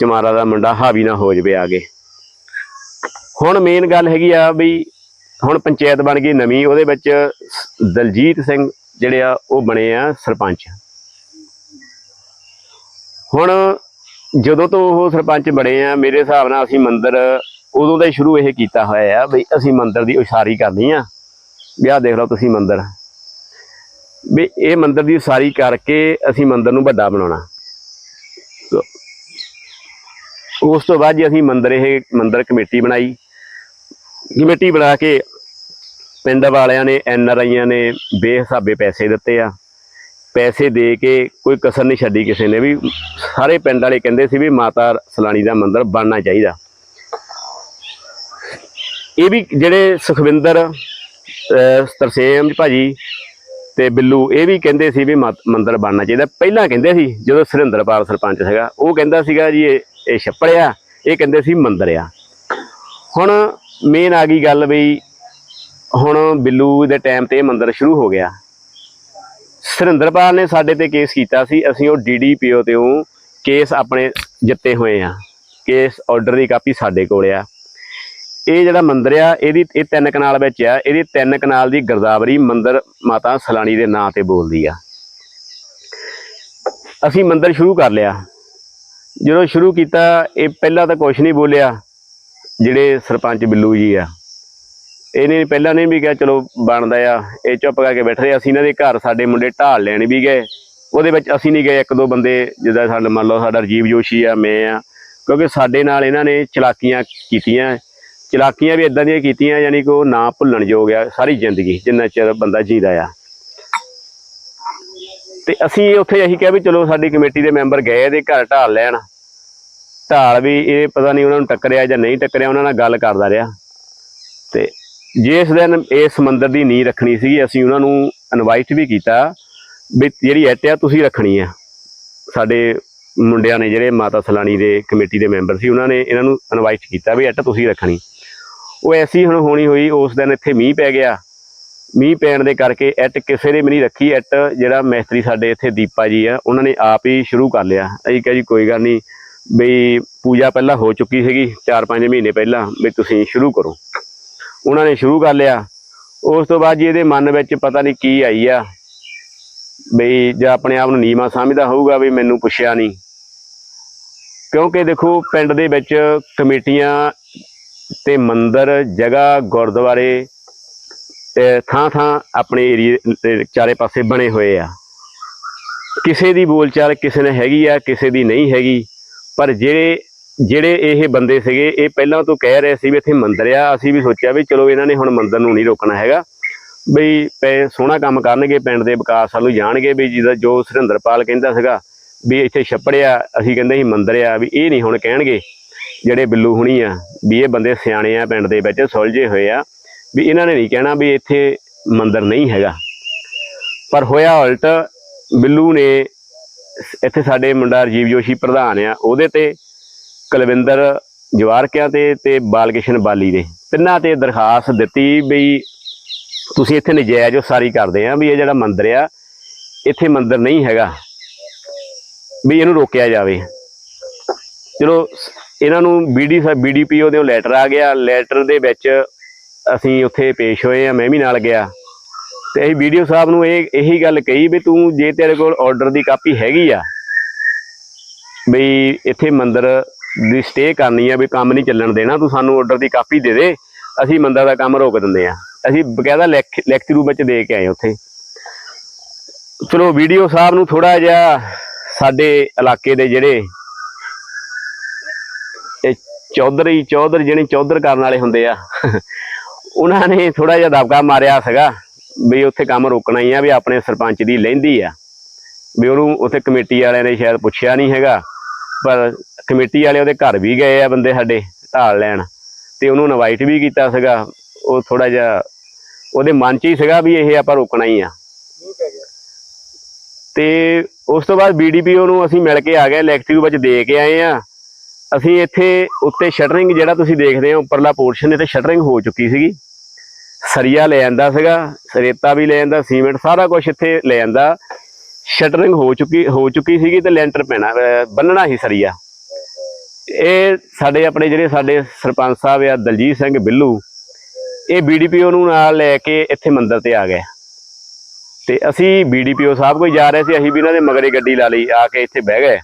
ਚਮਾਰਾ ਦਾ ਮੁੰਡਾ ਹਾਵੀ ਨਾ ਹੋ ਜਵੇ ਆਗੇ ਹੁਣ ਮੇਨ ਗੱਲ ਹੈਗੀ ਆ ਵੀ ਹੁਣ ਪੰਚਾਇਤ ਬਣ ਗਈ ਨਵੀਂ, ਉਹਦੇ ਵਿੱਚ ਦਲਜੀਤ ਸਿੰਘ ਜਿਹੜੇ ਆ, ਉਹ ਬਣੇ ਆ ਸਰਪੰਚ। ਹੁਣ ਜਦੋਂ ਤੋਂ ਉਹ ਸਰਪੰਚ ਬਣੇ ਆ, ਮੇਰੇ ਹਿਸਾਬ ਨਾਲ ਅਸੀਂ ਮੰਦਰ ਉਦੋਂ ਦਾ ਹੀ ਸ਼ੁਰੂ ਇਹ ਕੀਤਾ ਹੋਇਆ ਆ ਵੀ ਅਸੀਂ ਮੰਦਰ ਦੀ ਉਸਾਰੀ ਕਰਨੀ ਆ। ਵਿਆਹ ਦੇਖ ਲਓ ਤੁਸੀਂ ਮੰਦਿਰ। ਵੀ ਇਹ ਮੰਦਿਰ ਦੀ ਉਸਾਰੀ ਕਰਕੇ ਅਸੀਂ ਮੰਦਿਰ ਨੂੰ ਵੱਡਾ ਬਣਾਉਣਾ। ਉਸ ਤੋਂ ਬਾਅਦ ਜੀ ਅਸੀਂ ਮੰਦਿਰ ਇਹ ਮੰਦਿਰ ਕਮੇਟੀ ਬਣਾਈ। ਕਮੇਟੀ ਬਣਾ ਕੇ ਪਿੰਡ ਵਾਲਿਆਂ ਨੇ, ਐਨ ਆਰ ਆਈਆਂ ਨੇ ਬੇਹਿਸਾਬੇ ਪੈਸੇ ਦਿੱਤੇ ਆ। ਪੈਸੇ ਦੇ ਕੇ ਕੋਈ ਕਸਰ ਨਹੀਂ ਛੱਡੀ ਕਿਸੇ ਨੇ ਵੀ। ਸਾਰੇ ਪਿੰਡ ਵਾਲੇ ਕਹਿੰਦੇ ਸੀ ਵੀ ਮਾਤਾ ਸਲਾਣੀ ਦਾ ਮੰਦਿਰ ਬਣਨਾ ਚਾਹੀਦਾ। ਇਹ ਵੀ ਜਿਹੜੇ ਸੁਖਵਿੰਦਰ ਤਰਸੇਮ ਭਾਜੀ ਤੇ ਬਿੱਲੂ ਇਹ ਵੀ ਕਹਿੰਦੇ ਸੀ ਵੀ ਮਤ- ਮੰਦਿਰ ਬਣਨਾ ਚਾਹੀਦਾ। ਪਹਿਲਾਂ ਕਹਿੰਦੇ ਸੀ, ਜਦੋਂ ਸੁਰਿੰਦਰਪਾਲ ਸਰਪੰਚ ਸੀਗਾ, ਉਹ ਕਹਿੰਦਾ ਸੀਗਾ ਜੀ, ਇਹ ਇਹ ਆ, ਇਹ ਕਹਿੰਦੇ ਸੀ ਮੰਦਰ ਆ। ਹੁਣ ਮੇਨ ਆ ਗਈ ਗੱਲ ਵੀ ਹੁਣ ਬਿੱਲੂ ਦੇ ਟਾਈਮ ਤੇ ਇਹ ਮੰਦਿਰ ਸ਼ੁਰੂ ਹੋ ਗਿਆ। ਸੁਰਿੰਦਰਪਾਲ ਨੇ ਸਾਡੇ ਤੇ ਕੇਸ ਕੀਤਾ ਸੀ, ਅਸੀਂ ਉਹ ਡੀਡੀਪੀਓ ਤੇ ਉਹ ਕੇਸ ਆਪਣੇ ਜਿੱਤੇ ਹੋਏ ਆ। ਕੇਸ ਆਰਡਰ ਦੀ ਕਾਪੀ ਸਾਡੇ ਕੋਲ ਆ। ਇਹ ਜਿਹੜਾ ਮੰਦਿਰ ਆ, ਇਹਦੀ ਇਹ ਤਿੰਨ ਕਨਾਲ ਵਿੱਚ ਆ, ਇਹਦੀ ਤਿੰਨ ਕਨਾਲ ਦੀ ਗਰਦਾਵਰੀ ਮੰਦਿਰ ਮਾਤਾ ਸਲਾਣੀ ਦੇ ਨਾਂ ਤੇ ਬੋਲਦੀ ਆ। ਅਸੀਂ ਮੰਦਿਰ ਸ਼ੁਰੂ ਕਰ ਲਿਆ। ਜਦੋਂ ਸ਼ੁਰੂ ਕੀਤਾ, ਇਹ ਪਹਿਲਾਂ ਤਾਂ ਕੁਝ ਨਹੀਂ ਬੋਲਿਆ, ਜਿਹੜੇ ਸਰਪੰਚ ਬਿੱਲੂ ਜੀ ਆ। ਇਹਨੇ ਪਹਿਲਾਂ ਨੇ ਵੀ ਕਿਹਾ, ਚਲੋ, ਬਣਦਾ ਆ। ਇਹ ਚੁੱਪ ਕਰਕੇ ਬੈਠ ਰਹੇ। ਅਸੀਂ ਇਹਨਾਂ ਦੇ ਘਰ ਸਾਡੇ ਮੁੰਡੇ ਢਾਲ ਲੈਣ ਵੀ ਗਏ। ਉਹਦੇ ਵਿੱਚ ਅਸੀਂ ਨਹੀਂ ਗਏ। ਇੱਕ ਦੋ ਬੰਦੇ, ਜਿੱਦਾਂ ਸਾਡੇ, ਮੰਨ ਲਓ ਸਾਡਾ ਰਜੀਵ ਜੋਸ਼ੀ ਆ, ਮੈਂ ਆ। ਕਿਉਂਕਿ ਸਾਡੇ ਨਾਲ ਇਹਨਾਂ ਨੇ ਚਲਾਕੀਆਂ ਕੀਤੀਆਂ। ਚਲਾਕੀਆਂ ਵੀ ਇਦਾਂ ਦੀਆਂ ਕੀਤੀਆਂ, ਯਾਨੀ ਕਿ ਉਹ ਨਾ ਭੁੱਲਣ ਯੋਗ ਆ ਸਾਰੀ ਜ਼ਿੰਦਗੀ, ਜਿੰਨਾ ਚਿਰ ਬੰਦਾ ਜੀਦਾ ਆ। ਤੇ ਅਸੀਂ ਉੱਥੇ ਅਸੀਂ ਕਿਹਾ ਵੀ ਚਲੋ ਸਾਡੀ ਕਮੇਟੀ ਦੇ ਮੈਂਬਰ ਗਏ, ਇਹਦੇ ਘਰ ਢਾਲ ਲੈਣ। ਢਾਲ ਵੀ ਇਹ ਪਤਾ ਨਹੀਂ ਉਹਨਾਂ ਨੂੰ ਟੱਕਰਿਆ ਜਾਂ ਨਹੀਂ ਟੱਕਰਿਆ, ਉਹਨਾਂ ਨਾਲ ਗੱਲ ਕਰਦਾ ਰਿਹਾ। ਤੇ ਜਿਸ ਦਿਨ ਇਸ ਮੰਦਿਰ ਦੀ ਨੀਂਹ ਰੱਖਣੀ ਸੀਗੀ, ਅਸੀਂ ਉਹਨਾਂ ਨੂੰ ਇਨਵਾਈਟ ਵੀ ਕੀਤਾ ਵੀ ਜਿਹੜੀ ਐਟ ਆ ਤੁਸੀਂ ਰੱਖਣੀ ਆ। ਸਾਡੇ ਮੁੰਡਿਆਂ ਨੇ, ਜਿਹੜੇ ਮਾਤਾ ਸਲਾਣੀ ਦੇ ਕਮੇਟੀ ਦੇ ਮੈਂਬਰ ਸੀ, ਉਹਨਾਂ ਨੇ ਇਹਨਾਂ ਨੂੰ ਇਨਵਾਈਟ ਕੀਤਾ ਵੀ ਇੱਟ ਤੁਸੀਂ ਰੱਖਣੀ। ਉਹ ਐਸੀ ਹੁਣ ਹੋਣੀ ਹੋਈ, ਉਸ ਦਿਨ ਇੱਥੇ ਮੀਂਹ ਪੈ ਗਿਆ। ਮੀਂਹ ਪੈਣ ਦੇ ਕਰਕੇ ਐਟ ਕਿਸੇ ਨੇ ਵੀ ਨਹੀਂ ਰੱਖੀ। ਐਟ ਜਿਹੜਾ ਮਿਸਤਰੀ ਸਾਡੇ ਇੱਥੇ ਦੀਪਾ ਜੀ ਆ, ਉਹਨਾਂ ਨੇ ਆਪ ਹੀ ਸ਼ੁਰੂ ਕਰ ਲਿਆ। ਅਸੀਂ ਕਿਹਾ ਜੀ, ਕੋਈ ਗੱਲ ਨਹੀਂ, ਬਈ ਪੂਜਾ ਪਹਿਲਾਂ ਹੋ ਚੁੱਕੀ ਸੀਗੀ 4-5 ਮਹੀਨੇ ਪਹਿਲਾਂ, ਵੀ ਤੁਸੀਂ ਸ਼ੁਰੂ ਕਰੋ। ਉਹਨਾਂ ਨੇ ਸ਼ੁਰੂ ਕਰ ਲਿਆ। ਉਸ ਤੋਂ ਬਾਅਦ ਜੀ ਇਹਦੇ ਮਨ ਵਿੱਚ ਪਤਾ ਨਹੀਂ ਕੀ ਆਈ ਆ, ਬਈ ਜਾਂ ਆਪਣੇ ਆਪ ਨੂੰ ਨੀਮਾ ਸਮਝਦਾ ਹੋਊਗਾ ਵੀ ਮੈਨੂੰ ਪੁੱਛਿਆ ਨਹੀਂ। ਕਿਉਂਕਿ ਦੇਖੋ, ਪਿੰਡ ਦੇ ਵਿੱਚ ਕਮੇਟੀਆਂ ਤੇ ਮੰਦਿਰ, ਜਗ੍ਹਾ, ਗੁਰਦੁਆਰੇ ਥਾਂ ਥਾਂ ਆਪਣੇ ਏਰੀਏ ਚਾਰੇ ਪਾਸੇ ਬਣੇ ਹੋਏ ਆ। ਕਿਸੇ ਦੀ ਬੋਲਚਾਲ ਕਿਸੇ ਨੇ ਹੈਗੀ ਆ, ਕਿਸੇ ਦੀ ਨਹੀਂ ਹੈਗੀ, ਪਰ ਜਿਹੜੇ ਜਿਹੜੇ ਇਹ ਬੰਦੇ ਸੀਗੇ, ਇਹ ਪਹਿਲਾਂ ਤੋਂ ਕਹਿ ਰਹੇ ਸੀ ਵੀ ਇੱਥੇ ਮੰਦਰ ਆ। ਅਸੀਂ ਵੀ ਸੋਚਿਆ ਵੀ ਚਲੋ ਇਹਨਾਂ ਨੇ ਹੁਣ ਮੰਦਿਰ ਨੂੰ ਨਹੀਂ ਰੋਕਣਾ ਹੈਗਾ। ਬਈ ਪੈ, ਸੋਹਣਾ ਕੰਮ ਕਰਨਗੇ ਪਿੰਡ ਦੇ ਵਿਕਾਸ ਵੱਲ ਜਾਣਗੇ ਵੀ ਜਿਹਦਾ ਜੋ ਸੁਰਿੰਦਰਪਾਲ ਕਹਿੰਦਾ ਸੀਗਾ ਵੀ ਇੱਥੇ ਛੱਪੜਿਆ, ਅਸੀਂ ਕਹਿੰਦੇ ਸੀ ਮੰਦਰ ਆ, ਵੀ ਇਹ ਨਹੀਂ ਹੁਣ ਕਹਿਣਗੇ। ਜਿਹੜੇ ਬਿੱਲੂ ਹੁਣੀ ਆ, ਵੀ ਇਹ ਬੰਦੇ ਸਿਆਣੇ ਆ, ਪਿੰਡ ਦੇ ਵਿੱਚ ਸੁਲਝੇ ਹੋਏ ਆ, ਵੀ ਇਹਨਾਂ ਨੇ ਨਹੀਂ ਕਹਿਣਾ ਵੀ ਇੱਥੇ ਮੰਦਰ ਨਹੀਂ ਹੈਗਾ। ਪਰ ਹੋਇਆ ਉਲਟ, ਬਿੱਲੂ ਨੇ ਇੱਥੇ ਸਾਡੇ ਮੁੰਡਾ ਰਜੀਵ ਜੋਸ਼ੀ ਪ੍ਰਧਾਨ ਆ, ਉਹਦੇ ਤੇ ਕੁਲਵਿੰਦਰ ਜਵਾਰਕਿਆਂ ਤੇ ਤੇ ਬਾਲਕਿਸ਼ਨ ਬਾਲੀ ਦੇ ਤਿੰਨਾਂ ਤੇ ਦਰਖਾਸਤ ਦਿੱਤੀ ਵੀ ਤੁਸੀਂ ਇੱਥੇ ਨਜਾਇਜ਼ ਉਸਾਰੀ ਕਰਦੇ ਆ ਵੀ ਇਹ ਜਿਹੜਾ ਮੰਦਿਰ ਆ, ਇੱਥੇ ਮੰਦਿਰ ਨਹੀਂ ਹੈਗਾ, ਵੀ ਇਹਨੂੰ ਰੋਕਿਆ ਜਾਵੇ। ਚਲੋ ਇਹਨਾਂ ਨੂੰ ਬੀਡੀ ਬੀਡੀਪੀਓ ਦੇ ਲੈਟਰ ਆ ਗਿਆ। ਲੈਟਰ ਦੇ ਵਿੱਚ ਅਸੀਂ ਉੱਥੇ ਪੇਸ਼ ਹੋਏ ਆ ਮੈਂ ਵੀ ਨਾਲ ਗਿਆ। ਤੇ ਅਸੀਂ ਵੀਡੀਓ ਸਾਹਿਬ ਨੂੰ ਇਹ ਇਹੀ ਗੱਲ ਕਹੀ ਵੀ ਤੂੰ ਜੇ ਤੇਰੇ ਕੋਲ ਆਰਡਰ ਦੀ ਕਾਪੀ ਹੈਗੀ ਆ, ਬਈ ਇੱਥੇ ਮੰਦਰ ਦੀ ਸਟੇ ਕਰਨੀ ਆ, ਵੀ ਕੰਮ ਨਹੀਂ ਚੱਲਣ ਦੇਣਾ, ਤੂੰ ਸਾਨੂੰ ਆਰਡਰ ਦੀ ਕਾਪੀ ਦੇ ਦੇ, ਅਸੀਂ ਮੰਦਰ ਦਾ ਕੰਮ ਰੋਕ ਦਿੰਦੇ ਆ। ਅਸੀਂ ਬਕਾਇਦਾ ਲੈਕਚਰ ਰੂਪ ਵਿੱਚ ਦੇ ਕੇ ਆਏ ਉੱਥੇ। ਚਲੋ ਵੀਡੀਓ ਸਾਹਿਬ ਨੂੰ ਥੋੜਾ ਜਿਹਾ ਸਾਡੇ ਇਲਾਕੇ ਦੇ ਜਿਹੜੇ ਇਹ ਚੌਧਰੀ, ਚੌਧਰ ਜਿਹੜੇ ਚੌਧਰ ਕਰਨ ਵਾਲੇ ਹੁੰਦੇ ਆ। ਉਹਨਾਂ ਨੇ ਥੋੜਾ ਜਿਹਾ ਦਬਕਾ ਮਾਰਿਆ ਸੀਗਾ ਵੀ ਉੱਥੇ ਕੰਮ ਰੋਕਣਾ ਹੀ ਆ, ਵੀ ਆਪਣੇ ਸਰਪੰਚ ਦੀ ਲਹਿੰਦੀ ਆ। ਵੀ ਉਹਨੂੰ ਉੱਥੇ ਕਮੇਟੀ ਵਾਲਿਆਂ ਨੇ ਸ਼ਾਇਦ ਪੁੱਛਿਆ ਨਹੀਂ ਹੈਗਾ, ਪਰ ਕਮੇਟੀ ਵਾਲੇ ਉਹਦੇ ਘਰ ਵੀ ਗਏ ਆ ਬੰਦੇ ਸਾਡੇ ਢਾਲ ਲੈਣ ਤੇ ਉਹਨੂੰ ਇਨਵਾਈਟ ਵੀ ਕੀਤਾ ਸੀਗਾ। ਉਹ ਥੋੜਾ ਜਿਹਾ ਉਹਦੇ ਮਨ 'ਚ ਹੀ ਸੀਗਾ ਵੀ ਇਹ ਆਪਾਂ ਰੋਕਣਾ ਹੀ ਆ। ਤੇ ਉਸ ਤੋਂ ਬਾਅਦ ਬੀਡੀਪੀਓ ਨੂੰ ਅਸੀਂ ਮਿਲ ਕੇ ਆ ਗਏ ਲੈਕਚਰ ਵਿੱਚ ਦੇ ਕੇ ਆਏ ਆ। ਅਸੀਂ ਇੱਥੇ ਉੱਤੇ ਸ਼ਟਰਿੰਗ ਜਿਹੜਾ ਤੁਸੀਂ ਦੇਖਦੇ ਹੋ, ਉੱਪਰਲਾ ਪੋਰਸ਼ਨ ਇੱਥੇ ਸ਼ਟਰਿੰਗ ਹੋ ਚੁੱਕੀ ਸੀਗੀ। ਸਰੀਆ ਲੈ ਜਾਂਦਾ ਸੀਗਾ ਰੇਤਾ ਵੀ ਲੈ ਜਾਂਦਾ ਸੀਮੈਂਟ ਸਾਰਾ ਕੁਝ ਇੱਥੇ ਲੈ ਜਾਂਦਾ ਸ਼ਟਰਿੰਗ ਹੋ ਚੁੱਕੀ ਹੋ ਚੁੱਕੀ ਸੀਗੀ ਤੇ ਲੈਂਟਰ ਪੈਣਾ, ਅਹ ਬੰਨਣਾ ਹੀ ਸਰੀਆ। ਇਹ ਸਾਡੇ ਆਪਣੇ ਜਿਹੜੇ ਸਾਡੇ ਸਰਪੰਚ ਸਾਹਿਬ ਆ, ਦਲਜੀਤ ਸਿੰਘ ਬਿੱਲੂ, ਇਹ ਬੀਡੀਪੀਓ ਨੂੰ ਨਾਲ ਲੈ ਕੇ ਇੱਥੇ ਮੰਦਰ ਤੇ ਆ ਗਏ। ਤੇ ਅਸੀਂ ਬੀਡੀਪੀਓ ਸਾਹਿਬ ਕੋਈ ਜਾ ਰਹੇ ਸੀ, ਅਸੀਂ ਵੀ ਇਹਨਾਂ ਦੇ ਮਗਰੇ ਗੱਡੀ ਲਾ ਲਈ, ਆ ਕੇ ਇੱਥੇ ਬਹਿ ਗਏ।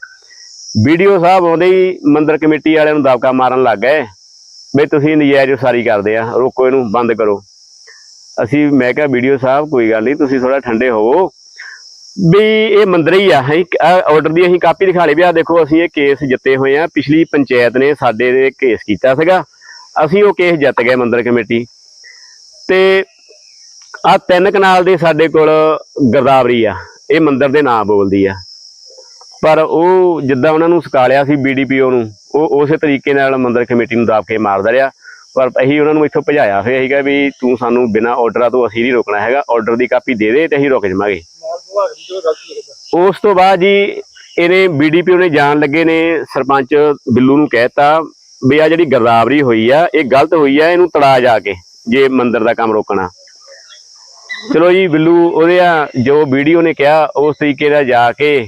ਵੀਡੀਓ ਸਾਹਿਬ ਆਉਂਦੇ ਹੀ ਮੰਦਿਰ ਕਮੇਟੀ ਵਾਲਿਆਂ ਨੂੰ ਦਬਕਾ ਮਾਰਨ ਲੱਗ ਗਏ। ਵੀ ਤੁਸੀਂ ਨਜਾਇਜ਼ ਉਸਾਰੀ ਕਰਦੇ ਆ, ਰੋਕੋ ਇਹਨੂੰ, ਬੰਦ ਕਰੋ। ਅਸੀਂ, ਮੈਂ ਕਿਹਾ, ਵੀਡੀਓ ਸਾਹਿਬ, ਕੋਈ ਗੱਲ ਨਹੀਂ, ਤੁਸੀਂ ਥੋੜਾ ਠੰਡੇ ਹੋਵੋ। ਵੀ ਇਹ ਮੰਦਿਰ ਹੀ ਆ ਆਰਡਰ ਦੀ ਅਸੀਂ ਕਾਪੀ ਦਿਖਾ ਲਈ ਵੀ ਆ, ਦੇਖੋ, ਅਸੀਂ ਇਹ ਕੇਸ ਜਿੱਤੇ ਹੋਏ ਆ। ਪਿਛਲੀ ਪੰਚਾਇਤ ਨੇ ਸਾਡੇ ਦੇ ਕੇਸ ਕੀਤਾ ਸੀਗਾ। ਅਸੀਂ ਉਹ ਕੇਸ ਜਿੱਤ ਗਏ ਮੰਦਰ ਕਮੇਟੀ। ਤੇ ਆ ਤਿੰਨ ਕਨਾਲ ਦੇ ਸਾਡੇ ਕੋਲ ਗਰਦਾਵਰੀ ਆ। ਇਹ ਮੰਦਿਰ ਦੇ ਨਾਂ ਬੋਲਦੀ ਆ। ਪਰ ਉਹ ਜਿੱਦਾਂ ਉਹਨਾਂ ਨੂੰ ਸਕਾਲਿਆ ਸੀ ਬੀਡੀਪੀਓ ਨੂੰ, ਉਹ ਉਸੇ ਤਰੀਕੇ ਨਾਲ ਮੰਦਿਰ ਕਮੇਟੀ ਨੂੰ ਦਾਬ ਕੇ ਮਾਰਦਾ ਰਿਹਾ। ਪਰ ਅਸੀਂ ਉਹਨਾਂ ਨੂੰ ਇੱਥੋਂ ਭਜਾਇਆ ਹੋਇਆ ਸੀਗਾ ਵੀ ਤੂੰ ਸਾਨੂੰ ਬਿਨਾਂ ਆਰਡਰਾਂ ਤੋਂ ਅਸੀਂ ਨਹੀਂ ਰੋਕਣਾ ਹੈਗਾ ਆਰਡਰ ਦੀ ਕਾਪੀ ਦੇ ਦੇ ਤੇ ਅਸੀਂ ਰੁਕ ਜਾਵਾਂਗੇ। ਉਸ ਤੋਂ ਬਾਅਦ ਜੀ ਇਹਨੇ ਬੀਡੀਪੀਓ ਨੇ ਜਾਣ ਲੱਗੇ ਨੇ, ਸਰਪੰਚ ਬਿੱਲੂ ਨੂੰ ਕਹਿਤਾ ਵੀ ਆ ਜਿਹੜੀ ਗਰਦਾਵਰੀ ਹੋਈ ਆ, ਇਹ ਗਲਤ ਹੋਈ ਆ, ਇਹਨੂੰ ਤੜਾ ਜਾ ਕੇ ਜੇ ਮੰਦਿਰ ਦਾ ਕੰਮ ਰੋਕਣਾ। ਚਲੋ ਜੀ ਬਿੱਲੂ, ਉਹਦੇ ਆ ਜੋ ਵੀਡੀਓ ਨੇ ਕਿਹਾ, ਉਸ ਤਰੀਕੇ ਨਾਲ ਜਾ ਕੇ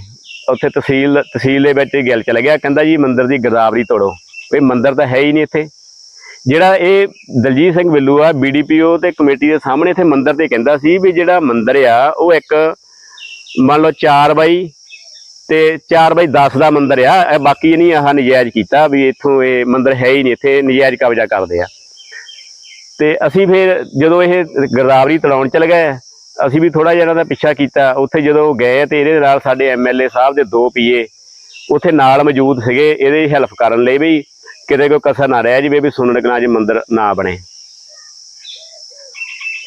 ਉੱਥੇ ਤਹਿਸੀਲ ਤਹਿਸੀਲ ਦੇ ਵਿੱਚ ਗੱਲ ਚਲਾ ਗਿਆ। ਕਹਿੰਦਾ ਜੀ ਮੰਦਿਰ ਦੀ ਗਰਦਾਵਰੀ ਤੋੜੋ। ਇਹ ਮੰਦਿਰ ਤਾਂ ਹੈ ਹੀ ਨਹੀਂ ਇੱਥੇ। ਜਿਹੜਾ ਇਹ ਦਲਜੀਤ ਸਿੰਘ ਬਿੱਲੂ ਆ ਬੀਡੀਪੀਓ ਤੇ ਕਮੇਟੀ ਦੇ ਸਾਹਮਣੇ ਇੱਥੇ ਮੰਦਿਰ ਤੇ ਕਹਿੰਦਾ ਸੀ ਵੀ ਜਿਹੜਾ ਮੰਦਿਰ ਆ, ਉਹ ਇੱਕ ਮੰਨ ਲਓ 4 ਬਾਈ ਤੇ 4 ਬਾਈ 10 ਦਾ ਮੰਦਿਰ ਆ। ਇਹ ਬਾਕੀ ਨਹੀਂ ਆਹ ਨਜਾਇਜ਼ ਕੀਤਾ ਵੀ ਇੱਥੋਂ ਇਹ ਮੰਦਿਰ ਹੈ ਹੀ ਨਹੀਂ ਇੱਥੇ, ਨਜਾਇਜ਼ ਕਬਜ਼ਾ ਕਰਦੇ ਆ। ਤੇ ਅਸੀਂ ਫਿਰ ਜਦੋਂ ਇਹ ਗਰਦਾਵਰੀ ਤੜਾਉਣ ਚਲ ਗਏ ਅਸੀਂ ਵੀ ਥੋੜਾ ਜਿਹਾ ਇਹਨਾਂ ਦਾ ਪਿੱਛਾ ਕੀਤਾ। ਉੱਥੇ ਜਦੋਂ ਗਏ ਤੇ ਇਹਦੇ ਨਾਲ ਸਾਡੇ ਐਮਐਲਏ ਸਾਹਿਬ ਦੇ ਦੋ ਪੀਏ, ਉੱਥੇ ਨਾਲ ਮੌਜੂਦ ਸੀਗੇ, ਇਹਦੇ ਹੈਲਪ ਕਰਨ ਲਈ ਵੀ ਕਿਤੇ ਕੋਈ ਕਸਰ ਨਾ ਰਹਿ ਜਾਵੇ ਵੀ ਸੁਣਨ ਕਨਾ ਜੀ ਮੰਦਿਰ ਨਾ ਬਣੇ।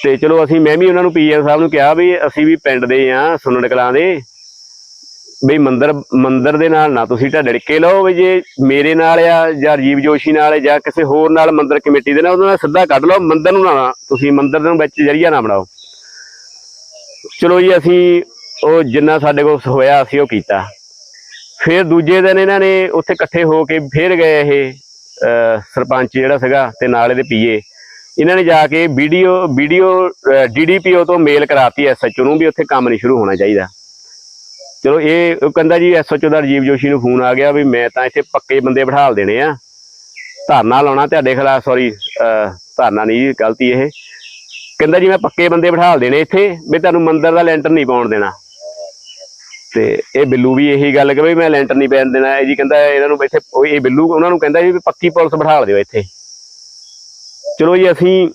ਤੇ ਚਲੋ ਅਸੀਂ, ਮੈਂ ਵੀ ਉਹਨਾਂ ਨੂੰ ਪੀਐਮ ਸਾਹਿਬ ਨੂੰ ਕਿਹਾ ਵੀ ਅਸੀਂ ਵੀ ਪਿੰਡ ਦੇ ਆ ਸੁਣਨ ਕਲਾਂ ਦੇ, ਵੀ ਮੰਦਰ, ਮੰਦਿਰ ਦੇ ਨਾਲ ਨਾ ਤੁਸੀਂ ਢੜਕੇ ਲਓ ਵੀ ਜੇ ਮੇਰੇ ਨਾਲ ਆ ਜਾਂ ਰਜੀਵ ਜੋਸ਼ੀ ਨਾਲ ਜਾਂ ਕਿਸੇ ਹੋਰ ਨਾਲ ਮੰਦਰ ਕਮੇਟੀ ਦੇ ਨਾਲ, ਉਹਨਾਂ ਨਾਲ ਸਿੱਧਾ ਕੱਢ ਲਓ, ਮੰਦਿਰ ਨੂੰ ਨਾ ਤੁਸੀਂ ਮੰਦਿਰ ਨੂੰ ਵਿੱਚ ਜਰੀਆ ਨਾ ਬਣਾਓ। ਚਲੋ ਜੀ ਅਸੀਂ ਉਹ ਜਿੰਨਾ ਸਾਡੇ ਕੋਲ ਹੋਇਆ ਅਸੀਂ ਉਹ ਕੀਤਾ। ਫਿਰ ਦੂਜੇ ਦਿਨ ਇਹਨਾਂ ਨੇ ਉੱਥੇ ਇਕੱਠੇ ਹੋ ਕੇ ਫਿਰ ਗਏ ਇਹ ਸਰਪੰਚ ਜਿਹੜਾ ਸੀਗਾ ਤੇ ਨਾਲ ਇਹਦੇ ਪੀਏ। ਇਹਨਾਂ ਨੇ ਜਾ ਕੇ ਵੀਡੀਓ ਵੀਡੀਓ ਡੀਡੀਪੀਓ ਤੋਂ ਮੇਲ ਕਰਾਤੀ ਐਸਐਚਓ ਨੂੰ ਵੀ ਉੱਥੇ ਕੰਮ ਨਹੀਂ ਸ਼ੁਰੂ ਹੋਣਾ ਚਾਹੀਦਾ। ਚਲੋ ਇਹ ਕਹਿੰਦਾ ਜੀ ਐਸਐਚਓ ਦਾ ਰਜੀਵ ਜੋਸ਼ੀ ਨੂੰ ਫੋਨ ਆ ਗਿਆ ਵੀ ਮੈਂ ਤਾਂ ਇੱਥੇ ਪੱਕੇ ਬੰਦੇ ਬਿਠਾਲ ਦੇਣੇ ਆ। ਧਰਨਾ ਲਾਉਣਾ ਤੁਹਾਡੇ ਖਿਲਾਫ ਸੌਰੀ ਧਰਨਾ ਨਹੀਂ ਜੀ, ਗਲਤੀ ਇਹ। ਕਹਿੰਦਾ ਜੀ ਮੈਂ ਪੱਕੇ ਬੰਦੇ ਬਿਠਾਲ ਦੇਣੇ ਇੱਥੇ, ਵੀ ਤੁਹਾਨੂੰ ਮੰਦਿਰ ਦਾ ਲੈਂਟਰ ਨਹੀਂ ਪਾਉਣ ਦੇਣਾ। ਤੇ ਇਹ ਬਿੱਲੂ ਵੀ ਇਹੀ ਗੱਲ ਕਹੇ ਵੀ ਮੈਂ ਲੈਂਟਰ ਨਹੀਂ ਪੈਣ ਦੇਣਾ। ਇਹ ਜੀ ਕਹਿੰਦਾ ਇਹਨਾਂ ਨੂੰ ਇੱਥੇ ਉਹ ਇਹ ਬਿੱਲੂ, ਉਹਨਾਂ ਨੂੰ ਕਹਿੰਦਾ ਜੀ ਵੀ ਪੱਕੀ ਪੁਲਿਸ ਬਿਠਾਲ ਦਿਓ ਇੱਥੇ। ਚਲੋ ਜੀ, ਅਸੀਂ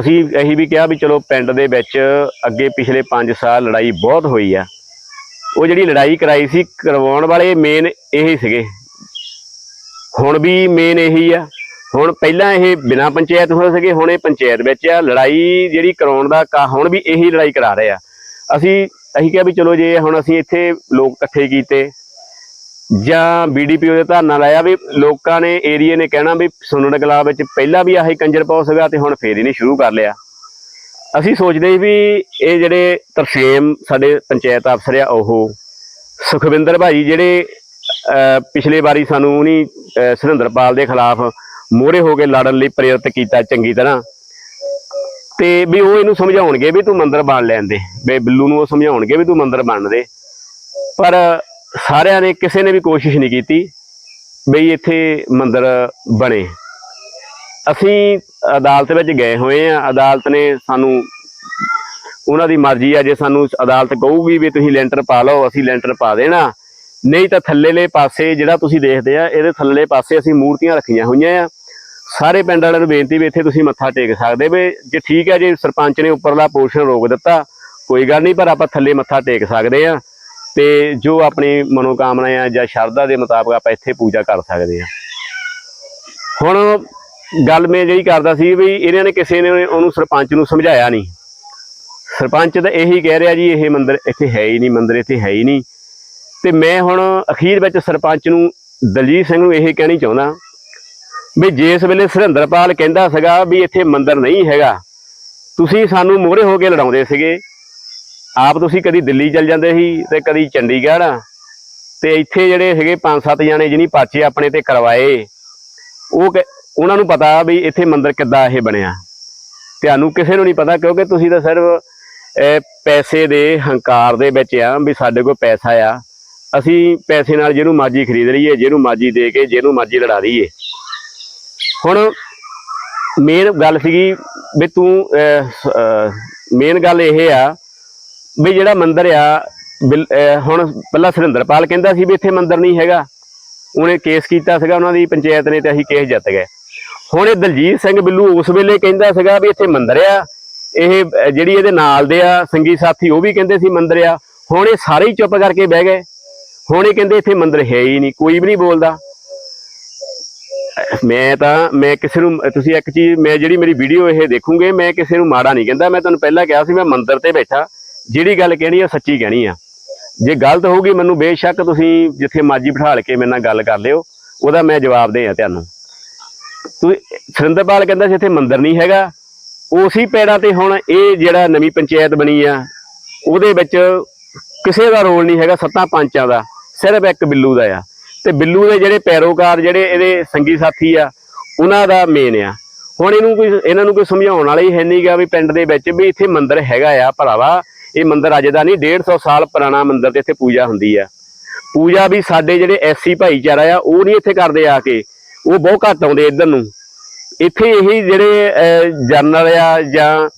ਅਸੀਂ ਇਹੀ ਵੀ ਕਿਹਾ ਵੀ ਚਲੋ ਪਿੰਡ ਦੇ ਵਿੱਚ ਅੱਗੇ ਪਿਛਲੇ 5 ਸਾਲ ਲੜਾਈ ਬਹੁਤ ਹੋਈ ਆ। ਉਹ ਜਿਹੜੀ ਲੜਾਈ ਕਰਾਈ ਸੀ, ਕਰਵਾਉਣ ਵਾਲੇ ਮੇਨ ਇਹ ਸੀਗੇ। ਹੁਣ ਵੀ ਮੇਨ ਇਹੀ ਆ। ਹੁਣ ਪਹਿਲਾਂ ਇਹ ਬਿਨਾ ਪੰਚਾਇਤ ਹੋਏ ਸੀਗੇ ਹੁਣ ਇਹ ਪੰਚਾਇਤ ਵਿੱਚ ਆ। ਲੜਾਈ ਜਿਹੜੀ ਕਰਾਉਣ ਦਾ ਕਾ ਹੁਣ ਵੀ ਇਹੀ ਲੜਾਈ ਕਰਾ ਰਹੇ ਆ। ਅਸੀਂ ਅਸੀਂ ਕਿਹਾ ਵੀ ਚਲੋ ਜੇ ਹੁਣ ਅਸੀਂ ਇੱਥੇ ਲੋਕ ਇਕੱਠੇ ਕੀਤੇ ਜਾਂ ਬੀਡੀਪੀਓ ਦੇ ਧਰਨਾ ਲਾਇਆ ਵੀ ਲੋਕਾਂ ਨੇ ਏਰੀਏ ਨੇ ਕਹਿਣਾ ਵੀ ਸੁਣਨ ਕਲਾ ਵਿੱਚ ਪਹਿਲਾਂ ਵੀ ਆਹੀ ਕੰਜਰ ਪਾਉ ਸੀਗਾ ਤੇ ਹੁਣ ਫੇਰ ਇਹਨੇ ਸ਼ੁਰੂ ਕਰ ਲਿਆ। ਅਸੀਂ ਸੋਚਦੇ ਵੀ ਇਹ ਜਿਹੜੇ ਤਰਸੇਮ ਸਾਡੇ ਪੰਚਾਇਤ ਅਫਸਰ ਆ ਉਹ ਸੁਖਵਿੰਦਰ ਭਾਈ ਜਿਹੜੇ ਅਹ, ਪਿਛਲੇ ਵਾਰੀ ਸਾਨੂੰ ਉਹਨੀ ਸੁਰਿੰਦਰਪਾਲ ਦੇ ਖਿਲਾਫ ਮੋਹਰੇ ਹੋ ਕੇ ਲੜਨ ਲਈ ਪ੍ਰੇਰਿਤ ਕੀਤਾ ਚੰਗੀ ਤਰ੍ਹਾਂ। ਤੇ ਵੀ ਉਹ ਇਹਨੂੰ ਸਮਝਾਉਣਗੇ ਵੀ ਤੂੰ ਮੰਦਰ ਬਣ ਲੈਣ ਦੇ। ਬਿੱਲੂ ਨੂੰ ਉਹ ਸਮਝਾਉਣਗੇ ਵੀ ਤੂੰ ਮੰਦਿਰ ਬਣ ਦੇ। ਪਰ ਸਾਰਿਆਂ ਨੇ ਕਿਸੇ ਨੇ ਵੀ ਕੋਸ਼ਿਸ਼ ਨਹੀਂ ਕੀਤੀ ਬਈ ਇੱਥੇ ਮੰਦਰ ਬਣੇ। ਅਸੀਂ ਅਦਾਲਤ ਵਿੱਚ ਗਏ ਹੋਏ ਆ ਅਦਾਲਤ ਨੇ ਸਾਨੂੰ ਉਹਨਾਂ ਦੀ ਮਰਜ਼ੀ ਆ ਜੇ ਸਾਨੂੰ ਅਦਾਲਤ ਕਹੂਗੀ ਵੀ ਤੁਸੀਂ ਲੈਂਟਰ ਪਾ ਲਓ, ਅਸੀਂ ਲੈਂਟਰ ਪਾ ਦੇਣਾ। ਨਹੀਂ ਤਾਂ ਥੱਲੇਲੇ ਪਾਸੇ ਜਿਹੜਾ ਤੁਸੀਂ ਦੇਖਦੇ ਆ, ਇਹਦੇ ਥੱਲੇਲੇ ਪਾਸੇ ਅਸੀਂ ਮੂਰਤੀਆਂ ਰੱਖੀਆਂ ਹੋਈਆਂ ਆ। ਸਾਰੇ ਪਿੰਡ ਵਾਲਿਆਂ ਨੂੰ ਬੇਨਤੀ ਵੀ ਇੱਥੇ ਤੁਸੀਂ ਮੱਥਾ ਟੇਕ ਸਕਦੇ ਵੀ ਜੇ ਠੀਕ ਹੈ ਜੇ ਸਰਪੰਚ ਨੇ ਉੱਪਰਲਾ ਪੋਰਸ਼ਨ ਰੋਕ ਦਿੱਤਾ, ਕੋਈ ਗੱਲ ਨਹੀਂ, ਪਰ ਆਪਾਂ ਥੱਲੇ ਮੱਥਾ ਟੇਕ ਸਕਦੇ ਆ ਤੇ ਜੋ ਆਪਣੀ ਮਨੋਕਾਮਨਾ ਆ ਜਾਂ ਸ਼ਰਧਾ ਦੇ ਮੁਤਾਬਕ ਆਪਾਂ ਇੱਥੇ ਪੂਜਾ ਕਰ ਸਕਦੇ ਆ ਹੁਣ ਗੱਲ ਮੈਂ ਜਿਹੜੀ ਕਰਦਾ ਸੀ ਵੀ ਇਹਨਾਂ ਨੇ ਕਿਸੇ ਨੇ ਉਹਨੂੰ ਸਰਪੰਚ ਨੂੰ ਸਮਝਾਇਆ ਨਹੀਂ। ਸਰਪੰਚ ਤਾਂ ਇਹੀ ਕਹਿ ਰਿਹਾ ਜੀ, ਇਹ ਮੰਦਿਰ ਇੱਥੇ ਹੈ ਹੀ ਨਹੀਂ, ਮੰਦਿਰ ਇੱਥੇ ਹੈ ਹੀ ਨਹੀਂ। ਤੇ ਮੈਂ ਹੁਣ ਅਖੀਰ ਵਿੱਚ ਸਰਪੰਚ ਨੂੰ ਦਲਜੀਤ ਸਿੰਘ ਨੂੰ ਇਹ ਕਹਿਣੀ ਚਾਹੁੰਦਾ ਵੀ ਜਿਸ ਵੇਲੇ ਸੁਰਿੰਦਰਪਾਲ ਕਹਿੰਦਾ ਸੀਗਾ ਵੀ ਇੱਥੇ ਮੰਦਿਰ ਨਹੀਂ ਹੈਗਾ, ਤੁਸੀਂ ਸਾਨੂੰ ਮੋਹਰੇ ਹੋ ਕੇ ਲੜਾਉਂਦੇ ਸੀਗੇ। ਆਪ ਤੁਸੀਂ ਕਦੀ ਦਿੱਲੀ ਚਲ ਜਾਂਦੇ ਸੀ ਤੇ ਕਦੀ ਚੰਡੀਗੜ੍ਹ ਤੇ ਇੱਥੇ ਜਿਹੜੇ ਹੈਗੇ ਪੰਜ ਸੱਤ ਜਾਣੇ ਜਿਹਨੀ ਪਾਚੇ ਆਪਣੇ ਤੇ ਕਰਵਾਏ। ਉਹ ਕਹਿ- ਉਹਨਾਂ ਨੂੰ ਪਤਾ ਵੀ ਇੱਥੇ ਮੰਦਿਰ ਕਿੱਦਾਂ ਇਹ ਬਣਿਆ। ਤੁਹਾਨੂੰ ਕਿਸੇ ਨੂੰ ਨਹੀਂ ਪਤਾ ਕਿਉਂਕਿ ਤੁਸੀਂ ਤਾਂ ਸਿਰਫ ਪੈਸੇ ਦੇ ਹੰਕਾਰ ਦੇ ਵਿੱਚ ਆ ਵੀ ਸਾਡੇ ਕੋਲ ਪੈਸਾ ਆ। ਅਸੀਂ ਪੈਸੇ ਨਾਲ ਜਿਹਨੂੰ ਮਰਜ਼ੀ ਖਰੀਦ ਲਈਏ, ਜਿਹਨੂੰ ਮਰਜ਼ੀ ਦੇ ਕੇ, ਜਿਹਨੂੰ ਮਰਜ਼ੀ ਲੜਾ ਲਈਏ ਹੁਣ ਮੇਨ ਗੱਲ ਸੀਗੀ ਵੀ ਤੂੰ ਮੇਨ ਗੱਲ ਇਹ ਆ ਵੀ ਜਿਹੜਾ ਮੰਦਿਰ ਆ, ਬਿਲ- ਹੁਣ ਪਹਿਲਾਂ ਸੁਰਿੰਦਰਪਾਲ ਕਹਿੰਦਾ ਸੀ ਵੀ ਇੱਥੇ ਮੰਦਿਰ ਨਹੀਂ ਹੈਗਾ। ਉਹਨੇ ਕੇਸ ਕੀਤਾ ਸੀਗਾ, ਉਹਨਾਂ ਦੀ ਪੰਚਾਇਤ ਨੇ ਤੇ ਅਸੀਂ ਕੇਸ ਜਿੱਤ ਗਏ। ਹੁਣ ਇਹ ਦਲਜੀਤ ਸਿੰਘ ਬਿੱਲੂ ਉਸ ਵੇਲੇ ਕਹਿੰਦਾ ਸੀਗਾ ਵੀ ਇੱਥੇ ਮੰਦਿਰ ਆ। ਇਹ ਜਿਹੜੀ ਇਹਦੇ ਨਾਲ ਦੇ ਆ, ਸੰਗੀ ਸਾਥੀ, ਉਹ ਵੀ ਕਹਿੰਦੇ ਸੀ ਮੰਦਿਰ ਆ। ਹੁਣ ਇਹ ਸਾਰੇ ਹੀ ਚੁੱਪ ਕਰਕੇ ਬਹਿ ਗਏ। ਹੁਣ ਇਹ ਕਹਿੰਦੇ ਇੱਥੇ ਮੰਦਿਰ ਹੈ ਹੀ ਨਹੀਂ, ਕੋਈ ਵੀ ਨਹੀਂ ਬੋਲਦਾ। ਮੈਂ ਤਾਂ, ਮੈਂ ਕਿਸੇ ਨੂੰ, ਤੁਸੀਂ ਇੱਕ ਚੀਜ਼, ਮੈਂ ਜਿਹੜੀ ਮੇਰੀ ਵੀਡੀਓ ਇਹ ਦੇਖੂਗੇ, ਮੈਂ ਕਿਸੇ ਨੂੰ ਮਾੜਾ ਨਹੀਂ ਕਹਿੰਦਾ। ਮੈਂ ਤੁਹਾਨੂੰ ਪਹਿਲਾਂ ਕਿਹਾ ਸੀ, ਮੈਂ ਮੰਦਰ ਤੇ ਬੈਠਾ। ਜਿਹੜੀ ਗੱਲ ਕਹਿਣੀ ਆ ਸੱਚੀ ਕਹਿਣੀ ਆ। ਜੇ ਗਲਤ ਹੋਊਗੀ, ਮੈਨੂੰ ਬੇਸ਼ੱਕ ਤੁਸੀਂ ਜਿੱਥੇ ਮਰਜ਼ੀ ਬਿਠਾਲ ਕੇ ਮੇਰੇ ਨਾਲ ਗੱਲ ਕਰ ਲਿਓ। ਉਹਦਾ ਮੈਂ ਜਵਾਬ ਦੇ ਆ ਤੁਹਾਨੂੰ। ਤੂੰ ਸੁਰਿੰਦਰਪਾਲ ਕਹਿੰਦਾ ਸੀ, ਇੱਥੇ ਮੰਦਿਰ ਨਹੀਂ ਹੈਗਾ। ਉਸੇ ਪੈੜਾਂ ਤੇ ਹੁਣ ਇਹ ਜਿਹੜਾ ਨਵੀਂ ਪੰਚਾਇਤ ਬਣੀ ਆ, ਉਹਦੇ ਵਿੱਚ ਕਿਸੇ ਦਾ ਰੋਲ ਨਹੀਂ ਹੈਗਾ, ਸੱਤਾਂ ਪੰਚਾਂ ਦਾ। ਸਿਰਫ ਇੱਕ ਬਿੱਲੂ ਦਾ ਆ। ਤੇ ਬਿੱਲੂ ਦੇ ਜਿਹੜੇ ਪੈਰੋਕਾਰ ਜਿਹੜੇ ਇਹਦੇ ਸੰਗੀ ਸਾਥੀ ਆ ਉਹਨਾਂ ਦਾ ਮੇਨ ਆ। ਹੁਣ ਇਹਨੂੰ ਕੋਈ ਇਹਨਾਂ ਨੂੰ ਕੋਈ ਸਮਝਾਉਣ ਵਾਲਾ ਹੀ ਹੈ ਨਹੀਂ ਗਾ ਵੀ ਪਿੰਡ ਦੇ ਵਿੱਚ ਵੀ ਇੱਥੇ ਮੰਦਿਰ ਹੈਗਾ ਆ ਭਰਾਵਾ। ਇਹ ਮੰਦਿਰ ਅੱਜ ਦਾ ਨਹੀਂ 150 ਸਾਲ ਪੁਰਾਣਾ ਮੰਦਿਰ ਤੇ ਇੱਥੇ ਪੂਜਾ ਹੁੰਦੀ ਆ। ਪੂਜਾ ਵੀ ਸਾਡੇ ਜਿਹੜੇ ਐਸੀ ਭਾਈਚਾਰਾ ਆ ਉਹ ਨਹੀਂ ਇੱਥੇ ਕਰਦੇ ਆ ਕੇ ਉਹ ਬਹੁਤ ਘੱਟ ਆਉਂਦੇ ਇੱਧਰ ਨੂੰ। ਇੱਥੇ ਇਹੀ ਜਿਹੜੇ ਅਹ, ਜਨਰਲ ਆ ਜਾਂ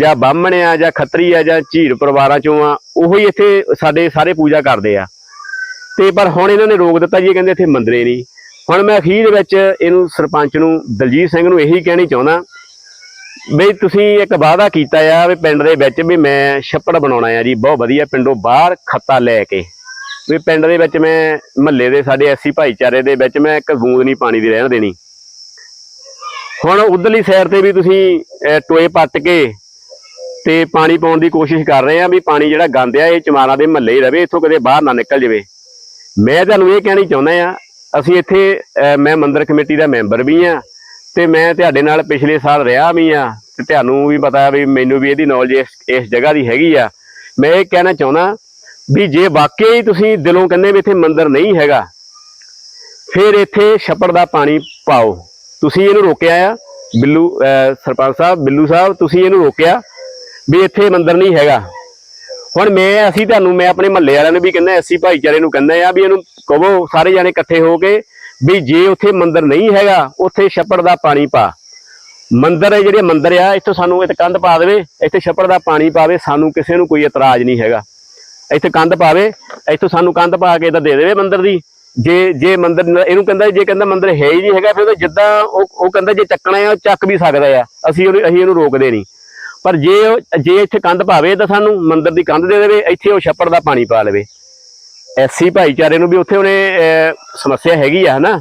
ਜਾਂ ਬਾਹਮਣ ਆ ਜਾਂ ਖੱਤਰੀ ਆ ਜਾਂ ਝੀਰ ਪਰਿਵਾਰਾਂ ਚੋਂ ਆ ਉਹੀ ਇੱਥੇ ਸਾਡੇ ਸਾਰੇ ਪੂਜਾ ਕਰਦੇ ਆ। ਤੇ ਪਰ ਹੁਣ ਇਹਨਾਂ ਨੇ ਰੋਕ ਦਿੱਤਾ ਜੀ, ਇਹ ਕਹਿੰਦੇ ਇੱਥੇ ਮੰਦਰੇ ਨਹੀਂ। ਹੁਣ ਮੈਂ ਅਖੀਰ ਵਿੱਚ ਇਹਨੂੰ ਸਰਪੰਚ ਨੂੰ, ਦਲਜੀਤ ਸਿੰਘ ਨੂੰ ਇਹੀ ਕਹਿਣੀ ਚਾਹੁੰਦਾ ਬਈ ਤੁਸੀਂ ਇੱਕ ਵਾਅਦਾ ਕੀਤਾ ਆ ਵੀ ਪਿੰਡ ਦੇ ਵਿੱਚ ਵੀ ਮੈਂ ਛੱਪੜ ਬਣਾਉਣਾ ਆ ਜੀ, ਬਹੁਤ ਵਧੀਆ ਪਿੰਡੋਂ ਬਾਹਰ ਖੱਤਾ ਲੈ ਕੇ। ਵੀ ਪਿੰਡ ਦੇ ਵਿੱਚ ਮੈਂ, ਮਹੱਲੇ ਦੇ ਸਾਡੇ ਐਸੀ ਭਾਈਚਾਰੇ ਦੇ ਵਿੱਚ ਮੈਂ ਇੱਕ ਬੂੰਦ ਨਹੀਂ ਪਾਣੀ ਦੀ ਰਹਿਣ ਦੇਣੀ। ਹੁਣ ਉਧਰਲੀ ਸਾਈਡ ਤੇ ਵੀ ਤੁਸੀਂ ਟੋਏ ਪੱਟ ਕੇ ਤੇ ਪਾਣੀ ਪਾਉਣ ਦੀ ਕੋਸ਼ਿਸ਼ ਕਰ ਰਹੇ ਆ ਵੀ ਪਾਣੀ ਜਿਹੜਾ ਗੰਦ ਆ, ਇਹ ਚਮਾਰਾਂ ਦੇ ਮਹੱਲੇ ਹੀ ਰਵੇ, ਇੱਥੋਂ ਕਦੇ ਬਾਹਰ ਨਾ ਨਿਕਲ ਜਾਵੇ। ਮੈਂ ਤੁਹਾਨੂੰ ਇਹ ਕਹਿਣੀ ਚਾਹੁੰਦਾ ਆ ਅਸੀਂ ਇੱਥੇ ਮੈਂ ਮੰਦਰ ਕਮੇਟੀ ਦਾ ਮੈਂਬਰ ਵੀ ਆ ਤੇ ਮੈਂ ਤੁਹਾਡੇ ਨਾਲ ਪਿਛਲੇ ਸਾਲ ਰਿਹਾ ਵੀ ਆ ਤੇ ਤੁਹਾਨੂੰ ਵੀ ਪਤਾ ਵੀ ਮੈਨੂੰ ਵੀ ਇਹਦੀ ਨੌਲੇਜ ਇਸ ਇਸ ਜਗ੍ਹਾ ਦੀ ਹੈਗੀ ਆ। ਮੈਂ ਇਹ ਕਹਿਣਾ ਚਾਹੁੰਦਾ ਵੀ ਜੇ ਵਾਕਈ ਤੁਸੀਂ ਦਿਲੋਂ ਕਹਿੰਦੇ ਵੀ ਇੱਥੇ ਮੰਦਰ ਨਹੀਂ ਹੈਗਾ, ਫਿਰ ਇੱਥੇ ਛੱਪੜ ਦਾ ਪਾਣੀ ਪਾਓ। ਤੁਸੀਂ ਇਹਨੂੰ ਰੋਕਿਆ ਆ, ਬਿੱਲੂ ਸਰਪੰਚ ਸਾਹਿਬ, ਬਿੱਲੂ ਸਾਹਿਬ, ਤੁਸੀਂ ਇਹਨੂੰ ਰੋਕਿਆ ਵੀ ਇੱਥੇ ਮੰਦਰ ਨਹੀਂ ਹੈਗਾ। ਹੁਣ ਮੈਂ, ਅਸੀਂ ਤੁਹਾਨੂੰ, ਮੈਂ ਆਪਣੇ ਮਹੱਲੇ ਵਾਲਿਆਂ ਨੂੰ ਵੀ ਕਹਿੰਦਾ ਐਸੀ ਭਾਈਚਾਰੇ ਨੂੰ ਕਹਿੰਦਾ ਆ ਵੀ ਇਹਨੂੰ ਕਹੋ, ਸਾਰੇ ਜਾਣੇ ਇਕੱਠੇ ਹੋ ਕੇ ਵੀ ਜੇ ਉੱਥੇ ਮੰਦਿਰ ਨਹੀਂ ਹੈਗਾ, ਉੱਥੇ ਛੱਪੜ ਦਾ ਪਾਣੀ ਪਾ। ਮੰਦਰ ਜਿਹੜੇ ਮੰਦਿਰ ਆ, ਇੱਥੋਂ ਸਾਨੂੰ ਇੱਥੇ ਕੰਧ ਪਾ ਦੇਵੇ, ਇੱਥੇ ਛੱਪੜ ਦਾ ਪਾਣੀ ਪਾਵੇ, ਸਾਨੂੰ ਕਿਸੇ ਨੂੰ ਕੋਈ ਇਤਰਾਜ਼ ਨਹੀਂ ਹੈਗਾ। ਇੱਥੇ ਕੰਧ ਪਾਵੇ, ਇੱਥੋਂ ਸਾਨੂੰ ਕੰਧ ਪਾ ਕੇ ਤਾਂ ਦੇ ਦੇਵੇ ਮੰਦਰ ਦੀ। ਜੇ ਜੇ ਮੰਦਰ ਇਹਨੂੰ ਕਹਿੰਦਾ, ਜੇ ਕਹਿੰਦਾ ਮੰਦਰ ਹੈ ਹੀ ਨਹੀਂ ਹੈਗਾ, ਫਿਰ ਤਾਂ ਜਿੱਦਾਂ ਉਹ ਉਹ ਕਹਿੰਦਾ ਜੇ ਚੱਕਣਾ ਆ, ਉਹ ਚੱਕ ਵੀ ਸਕਦਾ ਆ। ਅਸੀਂ ਉਹਨੂੰ, ਅਸੀਂ ਇਹਨੂੰ ਰੋਕਦੇ ਨਹੀਂ। ਪਰ ਜੇ ਉਹ- ਜੇ ਇੱਥੇ ਕੰਧ ਪਾਵੇ ਤਾਂ ਸਾਨੂੰ ਮੰਦਿਰ ਦੀ ਕੰਧ ਦੇ ਦੇਵੇ, ਇੱਥੇ ਉਹ ਛੱਪੜ ਦਾ ਪਾਣੀ ਪਾ ਲਵੇ। ਐਸੀ ਭਾਈਚਾਰੇ ਨੂੰ ਵੀ ਉੱਥੇ ਉਹਨੇ ਸਮੱਸਿਆ ਹੈਗੀ ਆ, ਹਨਾ?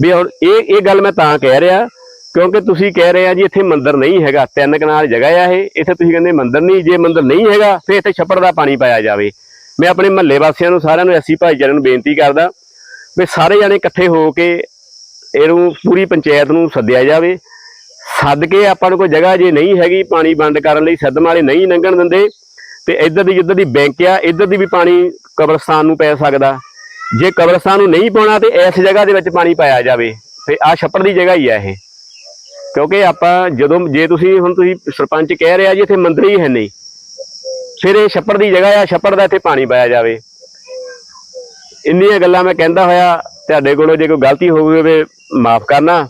ਵੀ ਹੁਣ ਇਹ ਇਹ ਗੱਲ ਮੈਂ ਤਾਂ ਕਹਿ ਰਿਹਾ, ਕਿਉਂਕਿ ਤੁਸੀਂ ਕਹਿ ਰਹੇ ਆ ਜੀ ਇੱਥੇ ਮੰਦਿਰ ਨਹੀਂ ਹੈਗਾ, ਤਿੰਨ ਕਨਾਲ ਜਗ੍ਹਾ ਆ ਇਹ, ਇੱਥੇ ਤੁਸੀਂ ਕਹਿੰਦੇ ਮੰਦਿਰ ਨਹੀਂ, ਜੇ ਮੰਦਿਰ ਨਹੀਂ ਹੈਗਾ, ਫਿਰ ਇੱਥੇ ਛੱਪੜ ਦਾ ਪਾਣੀ ਪਾਇਆ ਜਾਵੇ। ਮੈਂ ਆਪਣੇ ਮਹੱਲੇ ਵਾਸੀਆਂ ਨੂੰ ਸਾਰਿਆਂ ਨੂੰ ਐਸੀ ਭਾਈਚਾਰੇ ਨੂੰ ਬੇਨਤੀ ਕਰਦਾ ਵੀ ਸਾਰੇ ਜਣੇ ਇਕੱਠੇ ਹੋ ਕੇ ਇਹਨੂੰ ਪੂਰੀ ਪੰਚਾਇਤ ਨੂੰ ਸੱਦਿਆ ਜਾਵੇ ਸੱਦ ਕੇ ਆਪਾਂ ਨੂੰ ਕੋਈ ਜਗ੍ਹਾ ਜੇ ਨਹੀਂ ਹੈਗੀ ਪਾਣੀ ਬੰਦ ਕਰਨ ਲਈ, ਸੱਦਮ ਵਾਲੇ ਨਹੀਂ ਲੰਘਣ ਦਿੰਦੇ, ਤੇ ਇੱਧਰ ਦੀ ਜਿੱਧਰ ਦੀ ਬੈਂਕ ਆ, ਇੱਧਰ ਦੀ ਵੀ ਪਾਣੀ ਕਬਰਸਤਾਨ ਨੂੰ ਪੈ ਸਕਦਾ। ਜੇ ਕਬਰਸਤਾਨ ਨੂੰ ਨਹੀਂ ਪਾਉਣਾ, ਤੇ ਇਸ ਜਗ੍ਹਾ ਦੇ ਵਿੱਚ ਪਾਣੀ ਪਾਇਆ ਜਾਵੇ। ਤੇ ਆ ਛੱਪੜ ਦੀ ਜਗ੍ਹਾ ਹੀ ਆ ਇਹ। ਕਿਉਂਕਿ ਆਪਾਂ ਜਦੋਂ, ਜੇ ਤੁਸੀਂ, ਹੁਣ ਤੁਸੀਂ ਸਰਪੰਚ ਕਹਿ ਰਿਹਾ ਜੀ, ਇੱਥੇ ਮੰਦਰ ਹੀ ਹੈ ਨਹੀਂ। ਫਿਰ ਇਹ ਛੱਪੜ ਦੀ ਜਗ੍ਹਾ ਆ, ਛੱਪੜ ਦਾ ਇੱਥੇ ਪਾਣੀ ਪਾਇਆ ਜਾਵੇ। ਇੰਨੀਆਂ ਗੱਲਾਂ ਮੈਂ ਕਹਿੰਦਾ ਹੋਇਆ, ਤੁਹਾਡੇ ਕੋਲੋਂ ਜੇ ਕੋਈ ਗਲਤੀ ਹੋ ਗਈ ਹੋਵੇ ਮਾਫ ਕਰਨਾ।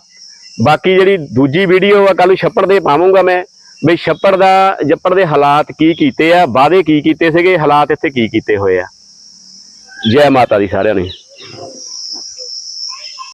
ਬਾਕੀ ਜਿਹੜੀ ਦੂਜੀ ਵੀਡੀਓ ਆ ਕੱਲ ਨੂੰ ਛੱਪੜ ਦੇ ਪਾਵਾਂਗਾ ਮੈਂ। ਵੀ ਛੱਪੜ ਦਾ ਜੱਪੜ ਦੇ ਹਾਲਾਤ ਕੀ ਕੀਤੇ ਆ, ਵਾਅਦੇ ਕੀ ਕੀਤੇ ਸੀਗੇ, ਹਾਲਾਤ ਇੱਥੇ ਕੀ ਕੀਤੇ ਹੋਏ ਆ। ਜੈ ਮਾਤਾ ਦੀ ਸਾਰਿਆਂ ਨੂੰ।